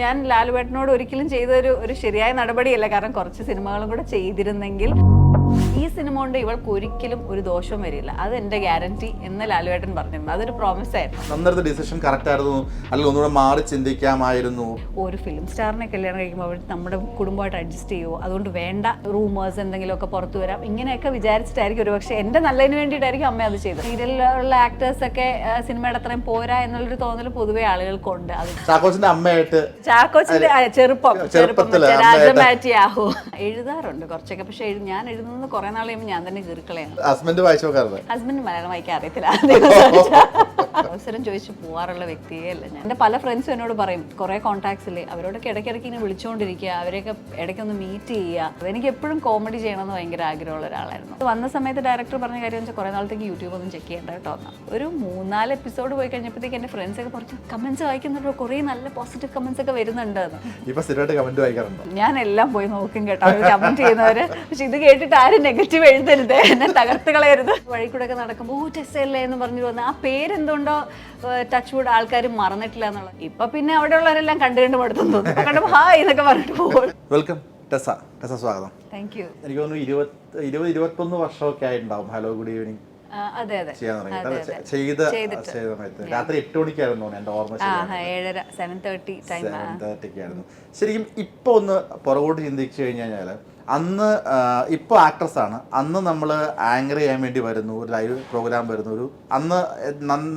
ഞാൻ ലാലുവേട്ടനോട് ഒരിക്കലും ചെയ്തൊരു ഒരു ശരിയായ നടപടിയല്ല. കാരണം കുറച്ച് സിനിമകളും കൂടെ ചെയ്തിരുന്നെങ്കിൽ ഈ സിനിമ കൊണ്ട് ഇവൾക്ക് ഒരിക്കലും ഒരു ദോഷവും വരില്ല. അത് എന്റെ ഗ്യാരണ്ടി എന്ന് ലാലുവേട്ടൻ പറഞ്ഞിരുന്നു. അതൊരു പ്രോമിസ് ആയിരുന്നു. ഡിസിഷൻ കറക്റ്റ് ആയിരുന്നു? അല്ലെങ്കിൽ ഒന്നുകൂടെ മാറി ചിന്തിക്കാമായിരുന്നു? ഒരു ഫിലിം സ്റ്റാറിനെ കല്യാണം കഴിക്കുമ്പോൾ അവർ നമ്മുടെ കുടുംബമായിട്ട് അഡ്ജസ്റ്റ് ചെയ്യുമോ അതുകൊണ്ട് വേണ്ട റൂമേഴ്സ് എന്തെങ്കിലുമൊക്കെ പുറത്തു വരാം. ഇങ്ങനെയൊക്കെ വിചാരിച്ചിട്ടായിരിക്കും ഒരു പക്ഷേ എന്റെ നല്ലതിന് വേണ്ടിയിട്ടായിരിക്കും അമ്മ അത് ചെയ്തത്. സീരിയലിലുള്ള ആക്ടേഴ്സൊക്കെ സിനിമയുടെ അത്രയും പോരാ എന്നുള്ളൊരു തോന്നൽ പൊതുവെ ആളുകൾക്കുണ്ട്. അത് ചാക്കോച്ചിന്റെ അമ്മയായിട്ട് ചാക്കോച്ചിന്റെ ചെറുപ്പം ചെറുപ്പം. ചെറുപ്പത്തിൽ വെച്ച അമ്മയായിട്ട്. രാജമാറ്റിയാഹോ എഴുതാറുണ്ട് കുറച്ചൊക്കെ. പക്ഷെ ഞാൻ എഴുതുന്നത് കുറെ നാൾ കഴിയുമ്പോൾ ഞാൻ തന്നെ കീറിക്കളയാണ്. ഹസ്ബൻഡ് വായിച്ചു നോക്കാറുണ്ട്? ഹസ്ബൻഡ് മലയാളം വായിക്കാൻ അറിയത്തില്ല. അവസരം ചോദിച്ചു പോവാറുള്ള വ്യക്തിയേ അല്ല ഞാൻ. എന്റെ പല ഫ്രണ്ട്സും എന്നോട് പറയും കുറേ ഇല്ലേ? അവരോടൊക്കെ ഇടയ്ക്കിടയ്ക്ക് ഇങ്ങനെ വിളിച്ചുകൊണ്ടിരിക്കുക അവരെയൊക്കെ ഇടയ്ക്കൊന്ന് മീറ്റ് ചെയ്യുക. എനിക്ക് എപ്പോഴും കോമഡി ചെയ്യണമെന്ന് ഭയങ്കര ആഗ്രഹമുള്ള ഒരാളായിരുന്നു. വന്ന സമയത്ത് ഡയറക്ടർ പറഞ്ഞ കാര്യം വെച്ചാൽ കുറേ നാളത്തേക്ക് യൂട്യൂബ് ഒന്നും ചെക്ക് ചെയ്യേണ്ട കേട്ടോ എന്നാൽ ഒരു മൂന്നാൽ എപ്പിസോഡ് പോയി കഴിഞ്ഞപ്പോഴത്തേക്ക് എന്റെ ഫ്രണ്ട്സ് ഒക്കെ പറഞ്ഞു കമൻസ് വായിക്കുന്നുണ്ടോ? കുറേ നല്ല പോസിറ്റീവ് കമൻസ് ഒക്കെ വരുന്നുണ്ട് ഞാൻ എല്ലാം പോയി നോക്കും കേട്ടോ. അവർ കമന്റ് ചെയ്യുന്നവര്. പക്ഷെ ഇത് കേട്ടിട്ട് ആരും നെഗറ്റീവ് എഴുതരുത്. എന്നെ തകർത്ത് കളയരുത്. വഴി കൂടെ ഒക്കെ നടക്കുമ്പോൾ ഓ ടെസ്സല്ലേ എന്ന് പറഞ്ഞു വന്ന്. ആ പേരെന്തുകൊണ്ടോ ടച്ച് വുഡ് ആൾക്കാർ മറന്നിട്ടില്ല എന്നുള്ളത്. ഇപ്പൊ പിന്നെ അവിടെ ഉള്ളവരെല്ലാം കണ്ടു കണ്ട് മടുത്തെന്ന് തോന്നുന്നു കണ്ടപ്പോൾ ഹായ് എന്നൊക്കെ പറഞ്ഞിട്ട് പോകും. വെൽക്കം ടെസ ടെസ സ്വാഗതം. താങ്ക് യു എനിക്ക് തോന്നുന്നു ഇരുപത് ഇരുപത് ഇരുപത്തൊന്ന് വർഷമൊക്കെ ആയിട്ടുണ്ടാവും. ഹലോ ഗുഡ് ഈവനിങ് ചെയ്ത സമയത്ത്. രാത്രി എട്ട് മണിക്കായിരുന്നു എന്റെ ഓർമ്മ ശരിക്കും ഇപ്പൊ ഒന്ന് പുറകോട്ട് ചിന്തിച്ചു കഴിഞ്ഞു കഴിഞ്ഞാൽ അന്ന് ഇപ്പോൾ ആക്ട്രസ് ആണ്. അന്ന് നമ്മൾ ആങ്കർ ചെയ്യാൻ വേണ്ടി വരുന്നു ഒരു ലൈവ് പ്രോഗ്രാം വരുന്നു ഒരു അന്ന്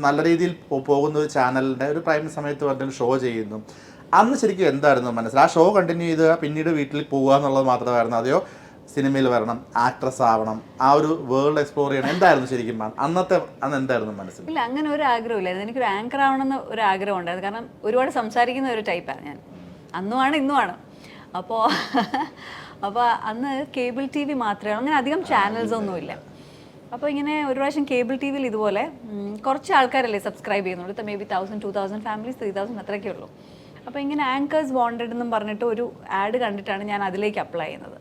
നല്ല രീതിയിൽ പോകുന്ന ഒരു ചാനലിന്റെ ഒരു പ്രൈം സമയത്ത് പറഞ്ഞൊരു ഷോ ചെയ്യുന്നു. അന്ന് ശരിക്കും എന്തായിരുന്നു മനസ്സിൽ ആ ഷോ കണ്ടിന്യൂ ചെയ്ത് പിന്നീട് വീട്ടിൽ പോകുക എന്നുള്ളത് മാത്രമായിരുന്നു. അതെയോ? സിനിമയിൽ വരണം ആക്ട്രസ് ആവണം ആ ഒരു വേൾഡ് എക്സ്പ്ലോർ ചെയ്യണം. എന്തായിരുന്നു ശരിക്കും അന്നത്തെ അന്ന് എന്തായിരുന്നു മനസ്സിൽ? ഇല്ല അങ്ങനെ ഒരു ആഗ്രഹമില്ലായിരുന്നു എനിക്കൊരു ആങ്കർ ആവണമെന്ന് ഒരു ആഗ്രഹം ഉണ്ടായിരുന്നു കാരണം ഒരുപാട് സംസാരിക്കുന്ന ഒരു ടൈപ്പാണ് ഞാൻ. അന്നുമാണ് ഇന്നുമാണ്. അപ്പോൾ അപ്പോൾ അന്ന് കേബിൾ ടി വി മാത്രമേ അങ്ങനെ അധികം ചാനൽസ് ഒന്നുമില്ല. അപ്പോൾ ഇങ്ങനെ ഒരു പ്രാവശ്യം കേബിൾ ടി വിയിൽ ഇതുപോലെ കുറച്ച് ആൾക്കാരല്ലേ സബ്സ്ക്രൈബ് ചെയ്യുന്നുള്ളൂ. Maybe thousand two thousand families three thousand അത്രയൊക്കെ ഉള്ളൂ. അപ്പോൾ ഇങ്ങനെ ആങ്കേഴ്സ് വോണ്ടഡ് എന്നും പറഞ്ഞിട്ട് ഒരു ആഡ് കണ്ടിട്ടാണ് ഞാൻ അതിലേക്ക് അപ്ലൈ ചെയ്യുന്നത്.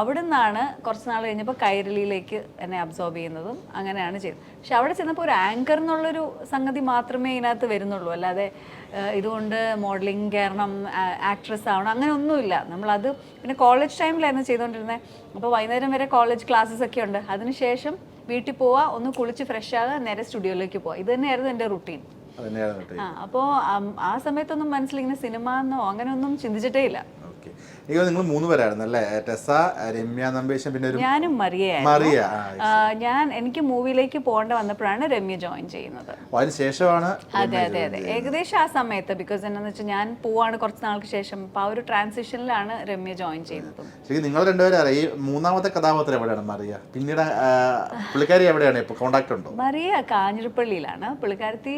അവിടെ നിന്നാണ് കുറച്ച് നാൾ കഴിഞ്ഞപ്പോൾ കൈരളിയിലേക്ക് എന്നെ അബ്സോർബ് ചെയ്യുന്നതും അങ്ങനെയാണ് ചെയ്യുന്നത് പക്ഷെ അവിടെ ചെന്നപ്പോൾ ഒരു ആങ്കർ എന്നുള്ളൊരു സംഗതി മാത്രമേ ഇതിനകത്ത് വരുന്നുള്ളൂ. അല്ലാതെ ഇതുകൊണ്ട് മോഡലിംഗ് കയറണം ആക്ട്രസ് ആവണം അങ്ങനെ ഒന്നുമില്ല. നമ്മളത് പിന്നെ കോളേജ് ടൈമിലായിരുന്നു ചെയ്തുകൊണ്ടിരുന്നത് അപ്പോൾ വൈകുന്നേരം വരെ കോളേജ് ക്ലാസ്സസ് ഒക്കെ ഉണ്ട്. അതിനുശേഷം വീട്ടിൽ പോവുക ഒന്ന് കുളിച്ച് ഫ്രഷ് ആകുക നേരെ സ്റ്റുഡിയോയിലേക്ക് പോവുക ഇത് തന്നെയായിരുന്നു എന്റെ റുട്ടീൻ അപ്പോൾ ആ സമയത്തൊന്നും മനസ്സിലിങ്ങനെ സിനിമ എന്നോ അങ്ങനെയൊന്നും ചിന്തിച്ചിട്ടേ ഇല്ല. ഓക്കെ. എനിക്ക് നിങ്ങൾ മൂന്ന് പേരായിരുന്നു അല്ലേ? ടെസ രമ്യ നമ്പേശൻ പിന്നെ ഒരു ഞാനും മറിയ. മറിയ ഞാൻ എനിക്ക് മൂവിയിലേക്ക് പോകേണ്ട വന്നപ്പോഴാണ് രമ്യ ജോയിൻ ചെയ്യുന്നത്. അതിനുശേഷമാണ് ശേഷമാണ് അതെ അതെ അതെ. ഏകദേശം ആ സമയത്ത് ബിക്കോസ് എന്താണെന്ന് വെച്ചാൽ ഞാൻ പോവാണ് കുറച്ച് നാൾക്ക് ശേഷം. അപ്പൊ ആ ഒരു ട്രാൻസിഷനിലാണ് രമ്യ ജോയിൻ ചെയ്യുന്നത്. ശരിക്കും നിങ്ങൾ രണ്ടുപേരും അറിയാം ഈ മൂന്നാമത്തെ കഥാപാത്രം എവിടെയാണ് മറിയ? പിന്നീട് പുള്ളിക്കാരി എവിടെയാണ് ഇപ്പൊ? കോണ്ടാക്ട് ഉണ്ടോ? മറിയ കാഞ്ഞിരപ്പള്ളിയിലാണ്. പുള്ളിക്കാരത്തി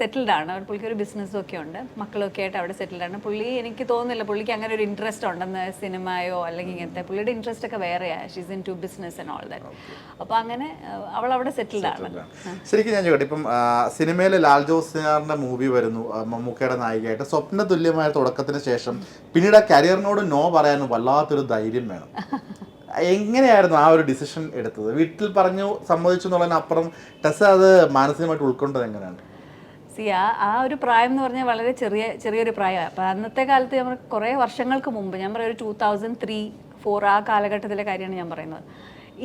സെറ്റിൽഡ് ആണ്. പുള്ളിക്ക് ഒരു ബിസിനസ്സും ഒക്കെ ഉണ്ട്. മക്കളൊക്കെ ആയിട്ട് അവിടെ സെറ്റിൽഡ് ആണ്. പുള്ളി എനിക്ക് തോന്നുന്നില്ല പുള്ളിക്ക് അങ്ങനെ ഒരു ഇൻട്രസ്റ്റ് ഉണ്ടെന്ന് സിനിമയോ അല്ലെങ്കിൽ ഇങ്ങനത്തെ പുള്ളിയുടെ ഇൻട്രസ്റ്റ് ഒക്കെ വേറെയാണ് she's into business and all that അപ്പോൾ അങ്ങനെ അവൾ അവിടെ സെറ്റിൽഡ് ആണ്. ശരിക്കും ഞാൻ ചോദിക്കട്ടെ ഇപ്പം സിനിമയിൽ ലാൽ ജോസിനാറിന്റെ മൂവി വരുന്നു മമ്മൂക്കയുടെ നായികയായിട്ട്. സ്വപ്ന തുല്യമായ തുടക്കത്തിന് ശേഷം പിന്നീട് ആ കരിയറിനോട് നോ പറയാനും വല്ലാത്തൊരു ധൈര്യം വേണം. എങ്ങനെയായിരുന്നു ആ ഒരു ഡിസിഷൻ എടുത്തത്? വീട്ടിൽ പറഞ്ഞു സമ്മതിച്ചു എന്നുള്ളതിനപ്പുറം ടെസ് അത് മാനസികമായിട്ട് ഉൾക്കൊണ്ടത് എങ്ങനെയാണ്? സി ആ ആ ഒരു പ്രായം എന്ന് പറഞ്ഞാൽ വളരെ ചെറിയ ചെറിയൊരു പ്രായമാണ് അപ്പം അന്നത്തെ കാലത്ത് നമ്മൾ കുറേ വർഷങ്ങൾക്ക് മുമ്പ് ഞാൻ പറയുക ഒരു ടൂ തൗസൻഡ് ത്രീ ഫോർ ആ കാലഘട്ടത്തിലെ കാര്യമാണ് ഞാൻ പറയുന്നത്.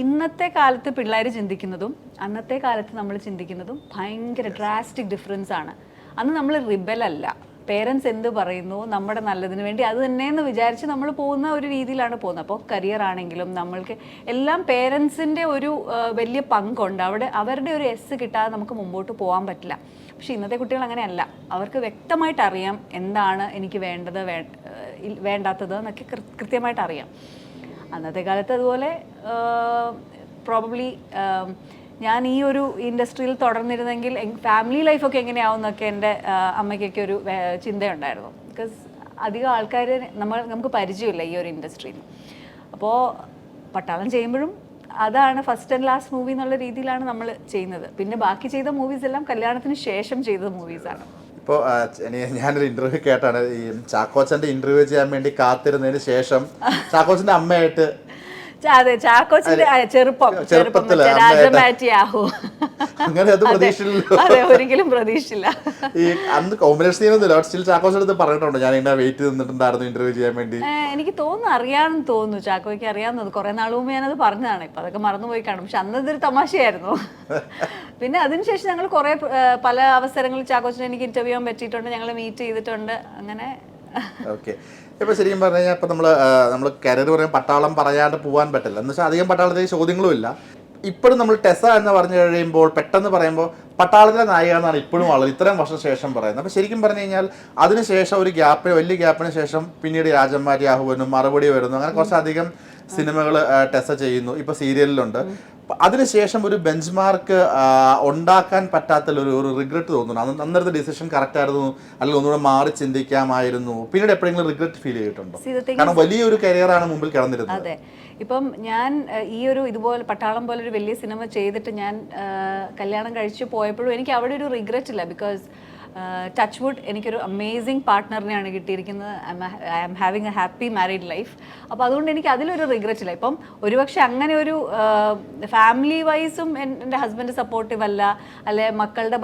ഇന്നത്തെ കാലത്ത് പിള്ളേർ ചിന്തിക്കുന്നതും അന്നത്തെ കാലത്ത് നമ്മൾ ചിന്തിക്കുന്നതും ഭയങ്കര ഡ്രാസ്റ്റിക് ഡിഫറൻസ് ആണ്. അന്ന് നമ്മൾ റിബലല്ല പേരൻസ് എന്ത് പറയുന്നു നമ്മുടെ നല്ലതിന് വേണ്ടി അത് തന്നെയെന്ന് വിചാരിച്ച് നമ്മൾ പോകുന്ന ഒരു രീതിയിലാണ് പോകുന്നത്. അപ്പോൾ കരിയർ ആണെങ്കിലും നമ്മൾക്ക് എല്ലാം പേരൻസിന്റെ ഒരു വലിയ പങ്കുണ്ട്. അവിടെ അവരുടെ ഒരു എസ് കിട്ടാതെ നമുക്ക് മുമ്പോട്ട് പോകാൻ പറ്റില്ല. പക്ഷെ ഇന്നത്തെ കുട്ടികൾ അങ്ങനെയല്ല. അവർക്ക് വ്യക്തമായിട്ട് അറിയാം എന്താണ് എനിക്ക് വേണ്ടത് വേണ്ടാത്തത് എന്നൊക്കെ കൃത്യമായിട്ട് അറിയാം അന്നത്തെ കാലത്ത് അതുപോലെ പ്രോബബ്ലി ഞാൻ ഈ ഒരു ഇൻഡസ്ട്രിയിൽ തുടർന്നിരുന്നെങ്കിൽ ഫാമിലി ലൈഫൊക്കെ എങ്ങനെയാവും എന്നൊക്കെ എന്റെ അമ്മയ്ക്കൊക്കെ ഒരു ചിന്തയുണ്ടായിരുന്നു. ബിക്കോസ് അധികം ആൾക്കാർ നമ്മൾ നമുക്ക് പരിചയമില്ല ഈ ഒരു ഇൻഡസ്ട്രിയിൽ. അപ്പോൾ പട്ടാളം ചെയ്യുമ്പോഴും അതാണ് ഫസ്റ്റ് ആൻഡ് ലാസ്റ്റ് മൂവി എന്നുള്ള രീതിയിലാണ് നമ്മൾ ചെയ്യുന്നത്. പിന്നെ ബാക്കി ചെയ്ത മൂവീസ് എല്ലാം കല്യാണത്തിന് ശേഷം ചെയ്ത മൂവീസാണ് ഇപ്പോൾ ഞാനൊരു ഇന്റർവ്യൂ കേട്ടാണ്. ഈ ചാക്കോച്ചന്റെ ഇന്റർവ്യൂ ചെയ്യാൻ വേണ്ടി കാത്തിരുന്നതിന് ശേഷം ചാക്കോച്ചന്റെ അമ്മയായിട്ട് അതെ ചാക്കോച്ചിന്റെ ചെറുപ്പം ചെറുപ്പം ചെറുപ്പത്തിൽ വെച്ച അമ്മയായിട്ട് അങ്ങനെ അത് പ്രതീക്ഷയില്ലല്ലോ അതെ ഒരിക്കലും പ്രതീക്ഷയില്ല ഈ അന്ന് കോമ്പിനേഷൻ ചെയ്യുന്നില്ല സ്റ്റിൽ ചാക്കോസ് അടുത്ത് പറഞ്ഞിട്ടുണ്ട് ഞാൻ ഇങ്ങനെ വെയിറ്റ് നിന്നിട്ടുണ്ടായിരുന്നു ഇന്റർവ്യൂ ചെയ്യാൻ വേണ്ടി. എനിക്ക് തോന്നുന്നു അറിയാമെന്ന് തോന്നുന്നു ചാക്കോയ്ക്ക് അറിയാവുന്നത്. കുറെ നാൾ മുമ്പ് ഞാനത് പറഞ്ഞതാണ് ഇപ്പൊ അതൊക്കെ മറന്നുപോയി കാണും. പക്ഷെ അന്ന് ഇതൊരു തമാശയായിരുന്നു. പിന്നെ അതിനുശേഷം ഞങ്ങൾ കുറെ പല അവസരങ്ങളിൽ ചാക്കോച്ചിനെ എനിക്ക് ഇന്റർവ്യൂ ചെയ്യാൻ പറ്റിയിട്ടുണ്ട് ഞങ്ങൾ മീറ്റ് ചെയ്തിട്ടുണ്ട് അങ്ങനെ. ഓക്കെ ഇപ്പൊ ശരിക്കും പറഞ്ഞു കഴിഞ്ഞാൽ ഇപ്പൊ നമ്മൾ നമ്മൾ കരിയർ പറയാൻ പട്ടാളം പറയാണ്ട് പോകാൻ പറ്റില്ല. എന്ന് വെച്ചാൽ അധികം പട്ടാളത്തിൽ ചോദ്യങ്ങളും ഇല്ല. ഇപ്പോഴും നമ്മൾ ടെസ എന്ന് പറഞ്ഞു കഴിയുമ്പോൾ പെട്ടെന്ന് പറയുമ്പോൾ പട്ടാളത്തിലെ നായിക എന്നാണ് ഇപ്പോഴും വളരെ ഇത്രയും വർഷം ശേഷം പറയുന്നത്. അപ്പൊ ശരിക്കും പറഞ്ഞു കഴിഞ്ഞാൽ അതിനുശേഷം ഒരു ഗ്യാപ്പിന് വലിയ ഗ്യാപ്പിന് ശേഷം പിന്നീട് രാജന്മാരി ആഹുവനും മറുപടി വരുന്നു. അങ്ങനെ കുറച്ചധികം സിനിമകൾ ടെസ ചെയ്യുന്നു. ഇപ്പൊ സീരിയലിലുണ്ട്. അതിനുശേഷം ഒരു ബെഞ്ച് മാർക്ക് ഉണ്ടാക്കാൻ പറ്റാത്ത ഒരു ഒരു റിഗ്രറ്റ് തോന്നുന്നു. അന്ന് അന്നേരത്തെ ഡിസിഷൻ കറക്റ്റ് ആയിരുന്നു? അല്ലെങ്കിൽ ഒന്നുകൂടെ മാറി ചിന്തിക്കാമായിരുന്നു? പിന്നീട് എപ്പോഴെങ്കിലും റിഗ്രറ്റ് ഫീൽ ചെയ്തിട്ടുണ്ടോ? കാരണം വലിയൊരു കരിയറാണ് മുമ്പിൽ കിടന്നിരുന്നത്. അതെ. ഇപ്പം ഞാൻ ഈ ഒരു ഇതുപോലെ പട്ടാളം പോലെ ഒരു വലിയ സിനിമ ചെയ്തിട്ട് ഞാൻ കല്യാണം കഴിച്ചു പോയപ്പോഴും എനിക്ക് അവിടെ ഒരു റിഗ്രറ്റ് ഇല്ല. ബിക്കോസ് ടച്ച് വുഡ് എനിക്കൊരു അമേസിങ് പാർട്ട്ണറിനെയാണ് കിട്ടിയിരിക്കുന്നത്. I am having a happy married life അപ്പോൾ അതുകൊണ്ട് എനിക്ക് അതിലൊരു റിഗ്രറ്റ് ഇല്ല. ഇപ്പം ഒരുപക്ഷെ അങ്ങനെ ഒരു ഫാമിലി വൈസും എന്റെ ഹസ്ബൻഡ് സപ്പോർട്ടീവ് അല്ല അല്ലെ മക്കളുടെ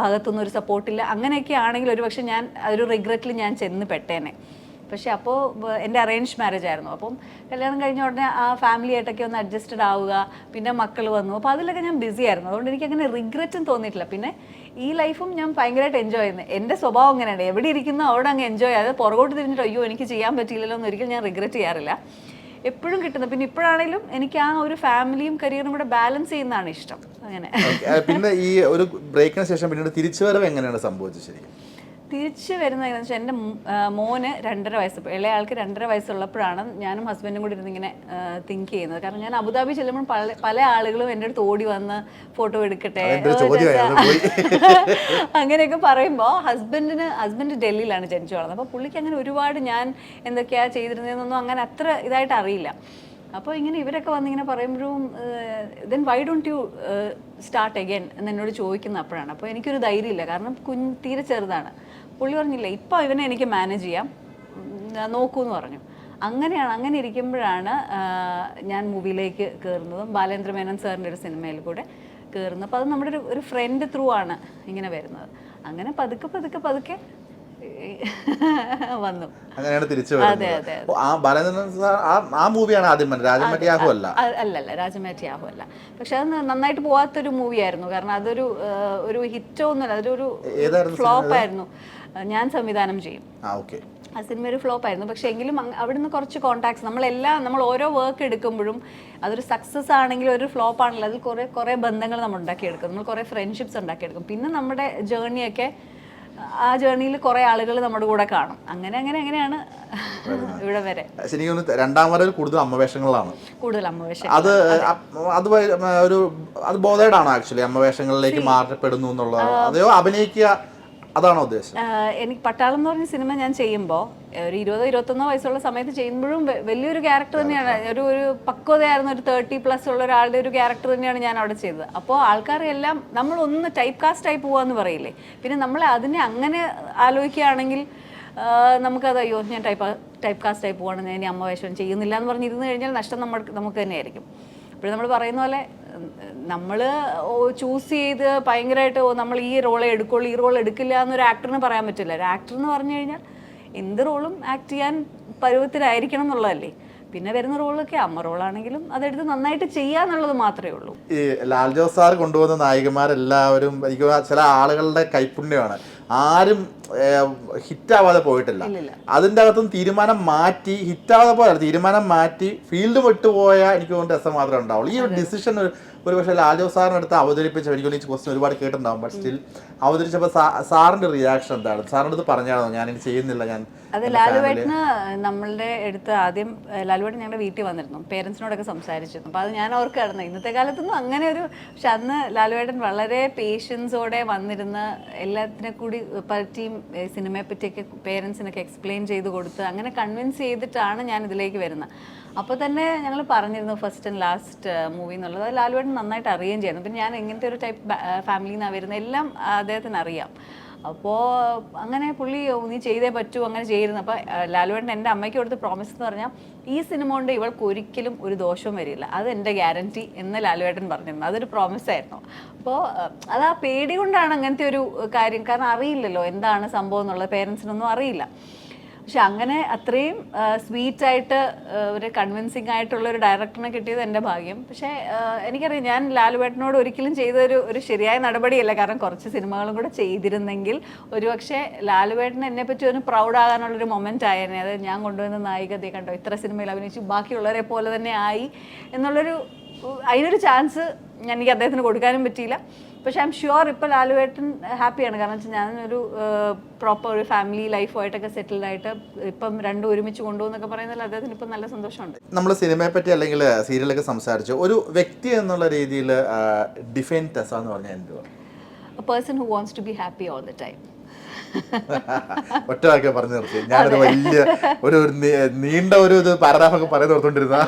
ഭാഗത്തുനിന്ന് ഒരു സപ്പോർട്ടില്ല അങ്ങനെയൊക്കെ ആണെങ്കിൽ ഒരുപക്ഷെ ഞാൻ ഒരു റിഗ്രറ്റിൽ ഞാൻ ചെന്ന് പെട്ടേനെ. പക്ഷെ അപ്പോൾ എന്റെ അറേഞ്ച് മാരേജ് ആയിരുന്നു. അപ്പം കല്യാണം കഴിഞ്ഞ ഉടനെ ആ ഫാമിലി ആയിട്ടൊക്കെ ഒന്ന് അഡ്ജസ്റ്റഡ് ആവുക പിന്നെ മക്കൾ വന്നു. അപ്പോൾ അതിലൊക്കെ ഞാൻ ബിസി ആയിരുന്നു. അതുകൊണ്ട് എനിക്ക് അങ്ങനെ റിഗ്രറ്റും തോന്നിയിട്ടില്ല. പിന്നെ ഈ ലൈഫും ഞാൻ ഭയങ്കരമായിട്ട് എൻജോയ് ചെയ്യുന്നത് എന്റെ സ്വഭാവം അങ്ങനെയാണ്. എവിടെ ഇരിക്കുന്നോ അവിടെ അങ്ങ് എൻജോയ് ചെയ്യാതെ പുറകോട്ട് തിരിഞ്ഞിട്ട് അയ്യോ എനിക്ക് ചെയ്യാൻ പറ്റിയില്ലല്ലോ എന്ന് ഒരിക്കലും ഞാൻ റിഗ്രറ്റ് ചെയ്യാറില്ല. എപ്പോഴും കിട്ടുന്നത്. പിന്നെ ഇപ്പോഴാണെങ്കിലും എനിക്ക് ആ ഒരു ഫാമിലിയും കരിയറും കൂടെ ബാലൻസ് ചെയ്യുന്നതാണ് ഇഷ്ടം. അങ്ങനെ. പിന്നെ ഈ ഒരു ബ്രേക്കിന് ശേഷം പിന്നീട് തിരിച്ചു തിരിച്ചുവരവ് എങ്ങനെയാണ് സംഭവിച്ചത് ശരിക്കും? തിരിച്ച് വരുന്ന എന്ന് വെച്ചാൽ എന്റെ മോന് രണ്ടര വയസ്സ് ഇളയ ആൾക്ക് രണ്ടര വയസ്സുള്ളപ്പോഴാണ് ഞാനും ഹസ്ബൻഡും കൂടി ഇരുന്ന് ഇങ്ങനെ തിങ്ക് ചെയ്യുന്നത്. കാരണം ഞാൻ അബുദാബി ചെല്ലുമ്പോൾ പല പല ആളുകളും എന്റെ അടുത്ത് ഓടി വന്ന് ഫോട്ടോ എടുക്കട്ടെ. അങ്ങനെയൊക്കെ പറയുമ്പോൾ ഹസ്ബൻഡിന് ഹസ്ബൻഡ് ഡൽഹിയിലാണ് ജനിച്ചു വളർന്നത് അപ്പോൾ പുള്ളിക്ക് അങ്ങനെ ഒരുപാട് ഞാൻ എന്തൊക്കെയാ ചെയ്തിരുന്നതെന്നൊന്നും അങ്ങനെ അത്ര ഇതായിട്ട് അറിയില്ല. അപ്പോൾ ഇങ്ങനെ ഇവരൊക്കെ വന്നിങ്ങനെ പറയുമ്പോഴും then why don't you start again എന്ന് എന്നോട് ചോദിക്കുന്ന അപ്പോഴാണ് അപ്പോൾ എനിക്കൊരു ധൈര്യമില്ല. കാരണം കുഞ്ഞ് തീരെ ചെറുതാണ്. പുള്ളി പറഞ്ഞില്ല ഇപ്പോൾ ഇവനെ എനിക്ക് മാനേജ് ചെയ്യാം. നോക്കൂ എന്ന് പറഞ്ഞു. അങ്ങനെയാണ് അങ്ങനെ ഇരിക്കുമ്പോഴാണ് ഞാൻ മൂവിയിലേക്ക് കയറുന്നതും ബാലേന്ദ്ര മേനോൻ സാറിന്റെ ഒരു സിനിമയിൽ കൂടെ കയറുന്നത് അപ്പോൾ അത് നമ്മുടെ ഒരു ഒരു ഫ്രണ്ട് ത്രൂ ആണ് ഇങ്ങനെ വരുന്നത്. അങ്ങനെ പതുക്കെ പതുക്കെ പതുക്കെ വന്നു. അങ്ങനെയാണ് തിരിച്ചു അതെ, അതെ, ആ ബാലേന്ദ്രൻ സാർ ആ മൂവിയാണ് ആദ്യം രാജമാറ്റിയാഹു അല്ല. അല്ലല്ല രാജമാറ്റിയാഹു അല്ല. പക്ഷെ അത് നന്നായിട്ട് പോവാത്തൊരു മൂവിയായിരുന്നു കാരണം അതൊരു ഒരു ഹിറ്റോ ഒന്നുമല്ല അതൊരു ഫ്ലോപ്പ് ആയിരുന്നു. ഞാൻ സംവിധാനം ചെയ്യും. ആ സിനിമ ഒരു ഫ്ലോപ്പ് ആയിരുന്നു. പക്ഷേ എങ്കിലും അവിടെ അവിടുന്ന് കുറച്ച് കോൺടാക്ട്സ് നമ്മളെല്ലാം നമ്മൾ ഓരോ വർക്ക് എടുക്കുമ്പോഴും അതൊരു സക്സസ് ആണെങ്കിലും ഒരു ഫ്ലോപ്പ് ആണെങ്കിലും അതിൽ കുറേ കുറേ ബന്ധങ്ങൾ നമ്മൾ ഉണ്ടാക്കിയെടുക്കും. നമ്മൾ കുറേ ഫ്രണ്ട്ഷിപ്സ് ഉണ്ടാക്കിയെടുക്കും. പിന്നെ നമ്മുടെ ജേർണിയൊക്കെ ആ ജേർണിയിൽ കുറെ ആളുകൾ നമ്മുടെ കൂടെ കാണും. അങ്ങനെ അങ്ങനെ അങ്ങനെയാണ് ഇവിടെ വരെ. ശരിക്കും രണ്ടാം വരയിൽ കൂടുതൽ അമ്മവേഷങ്ങളാണ്. കൂടുതൽ അമ്മവേഷം അത് അത്. ഒരു അത് ബോധേഡാണോ ആക്ച്വലി അമ്മവേഷങ്ങളിലേക്ക് മാറ്റപ്പെടുന്നു എന്നുള്ളത്. അതെയോ? അഭിനയിക്കുക അതാണോ ഉദ്ദേശം? എനിക്ക് പട്ടാളം എന്ന് പറഞ്ഞ സിനിമ ഞാൻ ചെയ്യുമ്പോൾ ഒരു ഇരുപതോ ഇരുപത്തൊന്നോ വയസ്സുള്ള സമയത്ത് ചെയ്യുമ്പോഴും വലിയൊരു ക്യാരക്ടർ തന്നെയാണ്. ഒരു ഒരു പക്വതയായിരുന്ന ഒരു തേർട്ടി പ്ലസ് ഉള്ള ഒരാളുടെ ഒരു ക്യാരക്ടർ തന്നെയാണ് ഞാൻ അവിടെ ചെയ്തത്. അപ്പോൾ ആൾക്കാരെല്ലാം നമ്മൾ ഒന്ന് ടൈപ്പ് കാസ്റ്റ് ആയി പോവാന്ന് പറയില്ലേ? പിന്നെ നമ്മൾ അതിനെ അങ്ങനെ ആലോചിക്കുകയാണെങ്കിൽ നമുക്കത് അയ്യോ ഞാൻ ടൈപ്പ് ടൈപ്പ് കാസ്റ്റ് ആയി പോവാണ് ഞാൻ ഇനി അമ്മ വേഷം ചെയ്യുന്നില്ല എന്ന് പറഞ്ഞിരുന്നു കഴിഞ്ഞാൽ നഷ്ടം നമ്മൾ നമുക്ക് തന്നെയായിരിക്കും. അപ്പോൾ നമ്മൾ പറയുന്ന പോലെ നമ്മൾ ചൂസ് ചെയ്ത് ഭയങ്കരമായിട്ട് നമ്മൾ ഈ റോളെ എടുക്കുള്ളൂ ഈ റോൾ എടുക്കില്ല എന്നൊരു ആക്ടറിന് പറയാൻ പറ്റില്ല. ഒരു ആക്ടർ എന്ന് പറഞ്ഞു കഴിഞ്ഞാൽ എന്ത് റോളും ആക്ട് ചെയ്യാൻ പരുവത്തിലായിരിക്കണം എന്നുള്ളതല്ലേ. പിന്നെ വരുന്ന റോളൊക്കെ അമ്മ റോളാണെങ്കിലും അതെടുത്ത് നന്നായിട്ട് ചെയ്യാന്നുള്ളത് മാത്രമേ ഉള്ളൂ. ഈ ലാൽ ജോസ് സാർ കൊണ്ടുവന്ന നായികമാരെല്ലാവരും ചില ആളുകളുടെ കൈപ്പുണ്യമാണ്. ആരും ഹിറ്റാവാതെ പോയിട്ടില്ല. അതിന്റെ അകത്തും തീരുമാനം മാറ്റി ഹിറ്റാവാതെ പോയാൽ തീരുമാനം മാറ്റി ഫീൽഡ് വിട്ടുപോയ എനിക്ക് തോന്നുന്നു രസം മാത്രമേ ഉണ്ടാവുള്ളൂ. ഈ ഒരു ഡിസിഷൻ ഒരു പക്ഷേ ലാജോ സാറിന് അടുത്ത് അവതരിപ്പിച്ച എനിക്ക് ഈ ക്വസ്റ്റ്യൻ ഒരുപാട് കേട്ടിട്ടുണ്ടാവും. ബട്ട് സ്റ്റിൽ അവതരിച്ചപ്പോൾ സാറിന്റെ റിയാക്ഷൻ എന്താണ്? സാറിന്റെ അടുത്ത് പറഞ്ഞാണോ ഞാൻ ഇനി ചെയ്യുന്നില്ല ഞാൻ അത് ലാലുവേട്ടന് നമ്മളുടെ അടുത്ത് ആദ്യം ലാലുവേട്ടൻ ഞങ്ങളുടെ വീട്ടിൽ വന്നിരുന്നു. പേരൻസിനോടൊക്കെ സംസാരിച്ചിരുന്നു. അപ്പോൾ അത് ഞാൻ ഓർക്കായിരുന്നു ഇന്നത്തെ കാലത്തൊന്നും അങ്ങനെ ഒരു പക്ഷെ അന്ന് ലാലുവേട്ടൻ വളരെ പേഷ്യൻസോടെ വന്നിരുന്ന എല്ലാത്തിനെ കൂടി പറ്റിയും സിനിമയെ പറ്റിയൊക്കെ പേരൻസിനൊക്കെ എക്സ്പ്ലെയിൻ ചെയ്ത് കൊടുത്ത് അങ്ങനെ കൺവിൻസ് ചെയ്തിട്ടാണ് ഞാൻ ഇതിലേക്ക് വരുന്നത്. അപ്പോൾ തന്നെ ഞങ്ങൾ പറഞ്ഞിരുന്നു ഫസ്റ്റ് ആൻഡ് ലാസ്റ്റ് മൂവി എന്നുള്ളത്. ലാലുവേട്ടൻ നന്നായിട്ട് അറിയുകയും ചെയ്യുന്നു പിന്നെ ഞാൻ എങ്ങനത്തെ ഒരു ടൈപ്പ് ഫാമിലിന്നാണ് വരുന്നത്. എല്ലാം അദ്ദേഹത്തിന് അറിയാം. അപ്പോൾ അങ്ങനെ പുള്ളി നീ ചെയ്തേ പറ്റൂ അങ്ങനെ ചെയ്തിരുന്നു അപ്പോൾ ലാലുവേട്ടൻ എന്റെ അമ്മയ്ക്ക് കൊടുത്ത് പ്രോമിസ് എന്ന് പറഞ്ഞാൽ ഈ സിനിമ കൊണ്ട് ഇവൾക്ക് ഒരിക്കലും ഒരു ദോഷവും വരില്ല. അത് എന്റെ ഗ്യാരണ്ടി എന്ന് ലാലുവേട്ടൻ പറഞ്ഞിരുന്നു. അതൊരു പ്രോമിസ് ആയിരുന്നു. അപ്പോൾ അത് ആ പേടി കൊണ്ടാണ് അങ്ങനത്തെ ഒരു കാര്യം. കാരണം അറിയില്ലല്ലോ എന്താണ് സംഭവം എന്നുള്ളത്. പേരൻസിനൊന്നും അറിയില്ല. പക്ഷെ അങ്ങനെ അത്രയും സ്വീറ്റ് ആയിട്ട് ഒരു കൺവിൻസിങ് ആയിട്ടുള്ള ഒരു ഡയറക്ടറിനെ കിട്ടിയത് എന്റെ ഭാഗ്യം. പക്ഷേ എനിക്കറിയാം ഞാൻ ലാലുവേട്ടനോട് ഒരിക്കലും ചെയ്തൊരു ഒരു ശരിയായ നടപടിയല്ല. കാരണം കുറച്ച് സിനിമകളും കൂടെ ചെയ്തിരുന്നെങ്കിൽ ഒരുപക്ഷെ ലാലുവേട്ടൻ എന്നെ പറ്റി ഒന്ന് പ്രൗഡ് ആകാനുള്ളൊരു മൊമെന്റ് ആയേനെ. അത് ഞാൻ കൊണ്ടുവന്ന നായികതയെ കണ്ടോ? ഇത്ര സിനിമയിൽ അഭിനയിച്ചു ബാക്കിയുള്ളവരെ പോലെ തന്നെ ആയി എന്നുള്ളൊരു അതിനൊരു ചാൻസ് ഞാൻ എനിക്ക് അദ്ദേഹത്തിന് കൊടുക്കാനും പറ്റിയില്ല. പക്ഷെ ഐ എം ഷുവർ ഇപ്പോൾ ലാലുവേട്ടൻ ഹാപ്പിയാണ്. കാരണം വെച്ചാൽ ഞാനൊരു പ്രോപ്പർ ഒരു ഫാമിലി ലൈഫുമായിട്ടൊക്കെ സെറ്റിൽഡ് ആയിട്ട് ഇപ്പം രണ്ടും ഒരുമിച്ച് കൊണ്ടുപോകുന്നൊക്കെ പറയുന്നതിൽ അദ്ദേഹത്തിന് ഇപ്പം നല്ല സന്തോഷമുണ്ട്. നമ്മൾ സിനിമയെ പറ്റി അല്ലെങ്കിൽ സീരിയലൊക്കെ സംസാരിച്ചു ഒരു വ്യക്തി എന്നുള്ള രീതിയിൽ ഡിഫൈൻ ടെസ എന്ന് പറഞ്ഞാൽ എന്തുവാ? A person who wants to be happy all the time ഒറ്റ വാക്കെ പറഞ്ഞു നിർത്തി. ഞാനൊരു വലിയ ഒരു നീണ്ട ഒരു ഇത് പാരഗ്രാഫൊക്കെ പറയുന്ന ഓർത്തോണ്ടിരുന്ന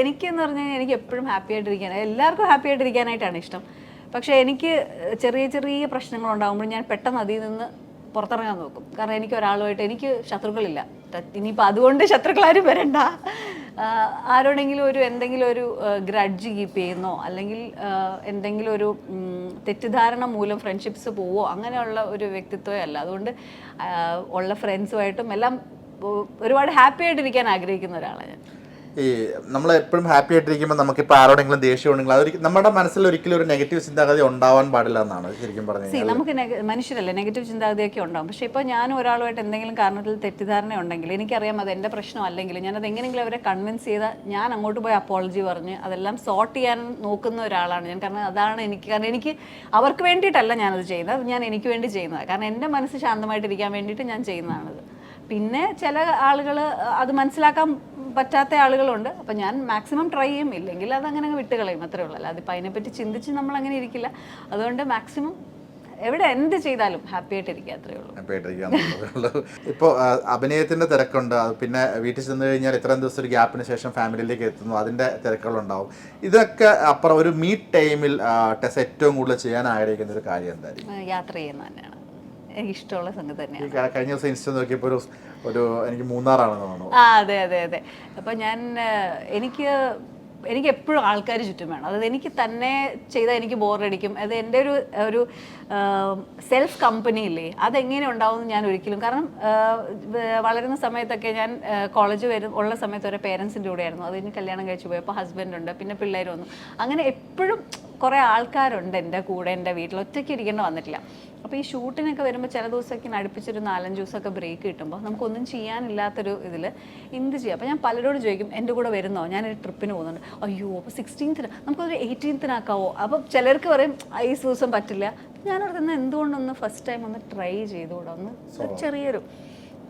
എനിക്കെന്ന് പറഞ്ഞാൽ എനിക്ക് എപ്പോഴും ഹാപ്പി ആയിട്ടിരിക്കാൻ എല്ലാവർക്കും ഹാപ്പി ആയിട്ടിരിക്കാനായിട്ടാണ് ഇഷ്ടം. പക്ഷേ എനിക്ക് ചെറിയ ചെറിയ പ്രശ്നങ്ങൾ ഉണ്ടാകുമ്പോൾ ഞാൻ പെട്ടെന്ന് അതിൽ നിന്ന് പുറത്തിറങ്ങാൻ നോക്കും. കാരണം എനിക്ക് ഒരാളുമായിട്ട് എനിക്ക് ശത്രുക്കളില്ല. ഇനിയിപ്പോൾ അതുകൊണ്ട് ശത്രുക്കളാരും വരണ്ട. ആരോടെങ്കിലും ഒരു എന്തെങ്കിലും ഒരു ഗ്രഡ്ജ് കീപ്പ് ചെയ്യുന്നോ അല്ലെങ്കിൽ എന്തെങ്കിലും ഒരു തെറ്റിദ്ധാരണ മൂലം ഫ്രണ്ട്ഷിപ്സ് പോവോ അങ്ങനെയുള്ള ഒരു വ്യക്തിത്വമേ അല്ല അതുകൊണ്ട് ഉള്ള ഫ്രണ്ട്സുമായിട്ടും എല്ലാം ഒരുപാട് ഹാപ്പി ആയിട്ടിരിക്കാൻ ആഗ്രഹിക്കുന്ന ഒരാളാണ് ഞാൻ. ഈ നമ്മൾ എപ്പോഴും ഹാപ്പി ആയിട്ടിരിക്കുമ്പോൾ നമുക്കിപ്പോൾ ആരോടെങ്കിലും ദേഷ്യം ഉണ്ടെങ്കിൽ അതൊരു നമ്മുടെ മനസ്സിൽ ഒരിക്കലും ഒരു നെഗറ്റീവ് ചിന്താഗതി ഉണ്ടാവാൻ പാടില്ല എന്നാണ് ശരിക്കും പറഞ്ഞത് നമുക്ക് മനുഷ്യരല്ലേ നെഗറ്റീവ് ചിന്താഗതിയൊക്കെ ഉണ്ടാവും. പക്ഷേ ഇപ്പോൾ ഞാൻ ഒരാളുമായിട്ട് എന്തെങ്കിലും കാരണത്തിൽ തെറ്റിദ്ധാരണ ഉണ്ടെങ്കിൽ എനിക്കറിയാം അത് എന്റെ പ്രശ്നം അല്ലെങ്കിൽ ഞാനത് എങ്ങനെയെങ്കിലും അവരെ കൺവിൻസ് ചെയ്താൽ ഞാൻ അങ്ങോട്ട് പോയി അപ്പോളജി പറഞ്ഞ് അതെല്ലാം സോർട്ട് ചെയ്യാൻ നോക്കുന്ന ഒരാളാണ് ഞാൻ. കാരണം അതാണ് എനിക്ക് കാരണം എനിക്ക് അവർക്ക് വേണ്ടിയിട്ടല്ല ഞാനത് ചെയ്യുന്നത്. ഞാൻ എനിക്ക് വേണ്ടി ചെയ്യുന്നത്. കാരണം എന്റെ മനസ്സ് ശാന്തമായിട്ടിരിക്കാൻ വേണ്ടിയിട്ട് ഞാൻ ചെയ്യുന്നതാണത്. പിന്നെ ചില ആളുകൾ അത് മനസ്സിലാക്കാൻ പറ്റാത്ത ആളുകളുണ്ട്. അപ്പം ഞാൻ മാക്സിമം ട്രൈ ചെയ്യും. ഇല്ലെങ്കിൽ അത് അങ്ങനെ അങ്ങ് വിട്ട് കളയും. അത്രേ ഉള്ളൂ. അല്ലാതെ ഇപ്പം അതിനെപ്പറ്റി ചിന്തിച്ച് നമ്മൾ അങ്ങനെ ഇരിക്കില്ല. അതുകൊണ്ട് മാക്സിമം എവിടെ എന്ത് ചെയ്താലും ഹാപ്പി ആയിട്ടിരിക്കുക അത്രേ ഉള്ളൂ. ഹാപ്പി ആയിട്ടിരിക്കുക ഇപ്പോൾ അഭിനയത്തിന്റെ തിരക്കുണ്ട്. പിന്നെ വീട്ടിൽ ചെന്ന് കഴിഞ്ഞാൽ ഇത്രയും ദിവസം ഒരു ഗ്യാപ്പിന് ശേഷം ഫാമിലിയിലേക്ക് എത്തുന്നു. അതിന്റെ തിരക്കുകളുണ്ടാവും. ഇതൊക്കെ അപ്പുറം ഒരു മീറ്റ് ടൈമിൽ ടെസ് ഏറ്റവും കൂടുതൽ ചെയ്യാൻ ആഗ്രഹിക്കുന്ന ഒരു കാര്യം എന്തായിരിക്കും? ആ, യാത്ര ചെയ്യുന്നത് തന്നെയാണ്. ഇഷ്ടമുള്ള സംഗതി തന്നെയാണ്. കഴിഞ്ഞ ദിവസം ഇൻസ്റ്റ നോക്കിയപ്പോൾ ഒരു ഒരു എനിക്ക് മൂന്നാറാണെന്ന് തോന്നുന്നു. ആ അതെ അതെ അതെ. അപ്പോൾ ഞാൻ എനിക്ക് എനിക്ക് എപ്പോഴും ആൾക്കാർ ചുറ്റും വേണം. അതായത് എനിക്ക് തന്നെ ചെയ്താൽ എനിക്ക് ബോറടിക്കും. അത് എന്റെ ഒരു ഒരു സെൽഫ് കമ്പനി ഇല്ലേ അതെങ്ങനെ ഉണ്ടാവും ഞാൻ ഒരിക്കലും കാരണം വളരുന്ന സമയത്തൊക്കെ ഞാൻ കോളേജ് വരും ഉള്ള സമയത്ത് വരെ പേരൻസിന്റെ കൂടെയായിരുന്നു. അത് കഴിഞ്ഞ് കല്യാണം കഴിച്ചു പോയി അപ്പോൾ ഹസ്ബൻഡ് ഉണ്ട് പിന്നെ പിള്ളേർ വന്നു. അങ്ങനെ എപ്പോഴും കുറേ ആൾക്കാരുണ്ട് എന്റെ കൂടെ എന്റെ വീട്ടിൽ. ഒറ്റയ്ക്ക് ഇരിക്കേണ്ട വന്നിട്ടില്ല. അപ്പോൾ ഈ ഷൂട്ടിനൊക്കെ വരുമ്പോൾ ചില ദിവസമൊക്കെ അടുപ്പിച്ചൊരു നാലഞ്ച് ദിവസമൊക്കെ ബ്രേക്ക് കിട്ടുമ്പോൾ നമുക്കൊന്നും ചെയ്യാനില്ലാത്തൊരു ഇതിൽ എന്ത് ചെയ്യാം? അപ്പോൾ ഞാൻ പലരോട് ചോദിക്കും എന്റെ കൂടെ വരുന്നോ? ഞാനൊരു ട്രിപ്പിന് പോകുന്നുണ്ട്. അയ്യോ അപ്പോൾ സിക്സ്റ്റീൻത്തിന് നമുക്കൊരു എയ്റ്റീൻത്തിനാക്കാവോ അപ്പോൾ ചിലർക്ക് പറയും ഐസ് ദിവസം പറ്റില്ല. ഞാനവിടെ തന്നെ എന്തുകൊണ്ടൊന്ന് ഫസ്റ്റ് ടൈം ഒന്ന് ട്രൈ ചെയ്തുകൂടാ? ഒന്ന് ചെറിയൊരു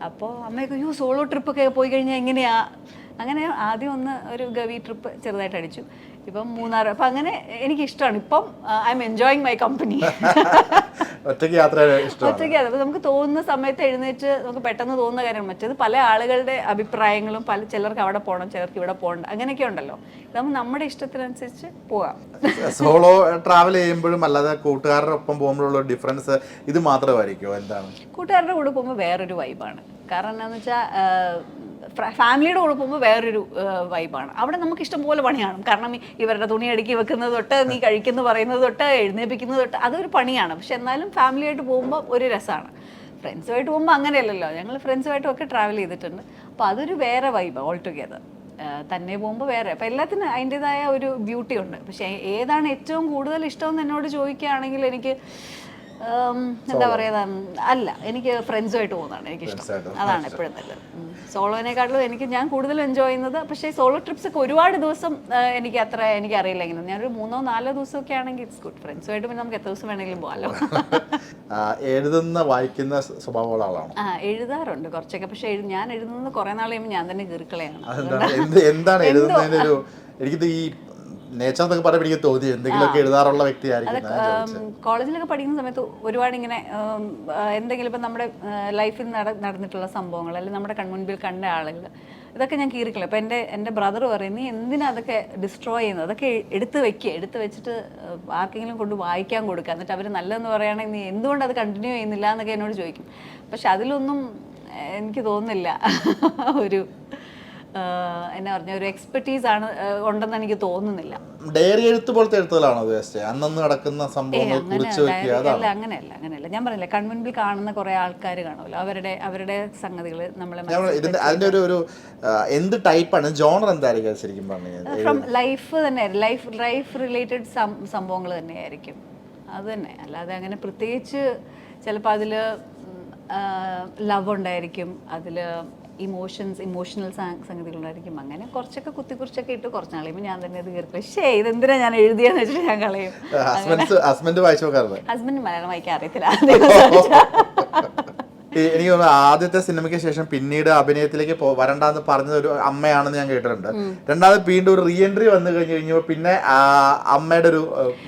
അപ്പോൾ അമ്മയൊക്കെ അയ്യോ സോളോ ട്രിപ്പൊക്കെ പോയി കഴിഞ്ഞാൽ എങ്ങനെയാ? അങ്ങനെ ആദ്യം ഒന്ന് ഒരു ഗവി ട്രിപ്പ് ചെറുതായിട്ട് അടിച്ചു. ഇപ്പം മൂന്നാർ അപ്പം അങ്ങനെ എനിക്കിഷ്ടമാണ് ഇപ്പം I am enjoying my company ഒറ്റയ്ക്ക് യാത്ര ഒറ്റയ്ക്ക് യാത്ര. നമുക്ക് തോന്നുന്ന സമയത്ത് എഴുന്നേറ്റ് നമുക്ക് പെട്ടെന്ന് തോന്നുന്ന കാര്യം മറ്റേത് പല ആളുകളുടെ അഭിപ്രായങ്ങളും പല ചിലർക്ക് അവിടെ പോകണം ചിലർക്ക് ഇവിടെ പോകണം അങ്ങനെയൊക്കെ ഉണ്ടല്ലോ. ഇതാകുമ്പോൾ നമ്മുടെ ഇഷ്ടത്തിനനുസരിച്ച് പോവാം സോളോ ട്രാവൽ ചെയ്യുമ്പോഴും അല്ലാതെ കൂട്ടുകാരുടെ ഒപ്പം പോകുമ്പോഴുള്ള ഡിഫറൻസ് ഇത് മാത്രമായിരിക്കുമോ? എന്താണ്? കൂട്ടുകാരുടെ കൂടെ പോകുമ്പോൾ വേറൊരു വൈബാണ് കാരണം എന്താണെന്ന് വെച്ചാൽ ഫാമിലിയുടെ കൂടെ പോകുമ്പോൾ വേറൊരു വൈബാണ്. അവിടെ നമുക്ക് ഇഷ്ടംപോലെ പണിയാണ് കാരണം ഇവരുടെ തുണി അടുക്കി വെക്കുന്നത് തൊട്ട് നീ കഴിക്കുന്ന പറയുന്നത് തൊട്ട് എഴുന്നേപ്പിക്കുന്നത് തൊട്ട് അതൊരു പണിയാണ്. പക്ഷെ എന്നാലും ഫാമിലിയായിട്ട് പോകുമ്പോൾ ഒരു രസമാണ് ഫ്രണ്ട്സുമായിട്ട് പോകുമ്പോൾ അങ്ങനെയല്ലല്ലോ. ഞങ്ങൾ ഫ്രണ്ട്സുമായിട്ടും ഒക്കെ ട്രാവൽ ചെയ്തിട്ടുണ്ട്. അപ്പോൾ അതൊരു വേറെ വൈബ് ഓൾ ടുഗെദർ തന്നെ പോകുമ്പോൾ വേറെ. അപ്പോൾ എല്ലാത്തിനും അതിന്റെതായ ഒരു ബ്യൂട്ടി ഉണ്ട്. പക്ഷേ ഏതാണ് ഏറ്റവും കൂടുതൽ ഇഷ്ടമെന്ന് എന്നോട് ചോദിക്കുകയാണെങ്കിൽ എനിക്ക് എന്താ പറയുക അല്ല എനിക്ക് ഫ്രണ്ട്സുമായിട്ട് പോകുന്നതാണ് എനിക്കിഷ്ടം. അതാണ് എപ്പോഴും നല്ലത്. സോളോനെക്കാട്ടിലും എനിക്ക് ഞാൻ കൂടുതൽ എൻജോയ് ചെയ്യുന്നത് പക്ഷേ സോളോ ട്രിപ്സ് ഒക്കെ ഒരുപാട് ദിവസം എനിക്ക് അത്ര എനിക്ക് അറിയില്ല എങ്ങനെ ഞാനൊരു മൂന്നോ നാലോ ദിവസമൊക്കെ ആണെങ്കിൽ ഇറ്റ്സ് ഗുഡ് ഫ്രണ്ട്സുമായിട്ട് പിന്നെ നമുക്ക് എത്ര ദിവസം വേണമെങ്കിലും പോകാമല്ലോ എഴുതുന്ന വായിക്കുന്ന സ്വഭാവമുള്ള ആളാണ്? ആ എഴുതാറുണ്ട് കുറച്ചൊക്കെ പക്ഷേ ഞാൻ എഴുതുന്നത് കുറേ നാൾ കഴിയുമ്പോൾ ഞാൻ തന്നെ കീറിക്കളയാണ്. അതെന്താണ്? എന്താണ് എഴുതുന്നതിന്റെ ഒരു എനിക്കിത് ഈ നേച്ചർ എന്നൊക്കെ പറയുമ്പോൾ എനിക്ക് തോന്നി എന്തെങ്കിലുമൊക്കെ എഴുതാറുള്ള വ്യക്തിയായിരിക്കും കോളേജിലൊക്കെ പഠിക്കുന്ന സമയത്ത് ഒരുപാട് ഇങ്ങനെ എന്തെങ്കിലും ഇപ്പം നമ്മുടെ ലൈഫിൽ നടന്നിട്ടുള്ള സംഭവങ്ങൾ അല്ലെങ്കിൽ നമ്മുടെ കൺമുൻപിൽ കണ്ട ആളുകൾ ഇതൊക്കെ ഞാൻ കീറിക്കളയും. അപ്പം എന്റെ എന്റെ ബ്രദർ പറയും നീ എന്തിനാ അതൊക്കെ ഡിസ്ട്രോയ് ചെയ്യുന്നത്? അതൊക്കെ എടുത്തു വെക്കുക എടുത്ത് വെച്ചിട്ട് ആർക്കെങ്കിലും കൊണ്ട് വായിക്കാൻ കൊടുക്കുക എന്നിട്ട് അവർ നല്ലതെന്ന് പറയുകയാണെങ്കിൽ നീ എന്തുകൊണ്ട് അത് കണ്ടിന്യൂ ചെയ്യുന്നില്ല? എന്നൊക്കെ എന്നോട് ചോദിക്കും. പക്ഷെ അതിലൊന്നും എനിക്ക് തോന്നുന്നില്ല. ഒരു എന്നാ പറഞ്ഞ ഒരു എക്സ്പെർട്ടീസ് ആണ് ഉണ്ടെന്ന് എനിക്ക് തോന്നുന്നില്ല. ഡയറി എഴുത്ത് പോലത്തെ എഴുത്തുകളാണോ അന്നന്ന് നടക്കുന്ന സംഭവങ്ങൾ അല്ല അങ്ങനെയല്ല അങ്ങനെയല്ല. ഞാൻ പറഞ്ഞില്ല കൺമുൻപിൽ കാണുന്ന കുറെ ആൾക്കാർ കാണുമല്ലോ അവരുടെ അവരുടെ സംഗതികൾ നമ്മളെ ഇതിന്റെ അതിന്റെ ഒരു ഒരു എന്ത് ടൈപ്പാണ് ജോണർ എന്തായിരിക്കും ശരിക്കും പറഞ്ഞു കഴിഞ്ഞാൽ? ഫ്രം ലൈഫ് തന്നെ ലൈഫ് ലൈഫ് റിലേറ്റഡ് സംഭവങ്ങൾ തന്നെയായിരിക്കും. അത് തന്നെ. അല്ലാതെ അങ്ങനെ പ്രത്യേകിച്ച് ചിലപ്പോൾ അതിൽ ലവ് ഉണ്ടായിരിക്കും അതിൽ ഇമോഷൻസ് ഇമോഷണൽ സംഗതികളുണ്ടായിരിക്കും അങ്ങനെ കുറച്ചൊക്കെ കുത്തി കുറിച്ചൊക്കെ ഇട്ട് കുറച്ച് കളയുമ്പോൾ ഞാൻ തന്നെ അത് കയറി പക്ഷേ ഇതെന്തിനാ ഞാൻ എഴുതിയെന്ന് വെച്ചിട്ട് ഞാൻ കളയും. ഹസ്ബൻഡ് വായിച്ചു ഹസ്ബൻഡ് മലയാളം വായിക്കാൻ അറിയത്തില്ല. എനിക്ക് തോന്നുന്നു ആദ്യത്തെ സിനിമയ്ക്ക് ശേഷം പിന്നീട് അഭിനയത്തിലേക്ക് വരണ്ടെന്ന് പറഞ്ഞത് ഒരു അമ്മയാണെന്ന് ഞാൻ കേട്ടിട്ടുണ്ട്. രണ്ടാമത് വീണ്ടും ഒരു റീ എൻട്രി വന്നു കഴിഞ്ഞു കഴിഞ്ഞപ്പോൾ പിന്നെ അമ്മയുടെ ഒരു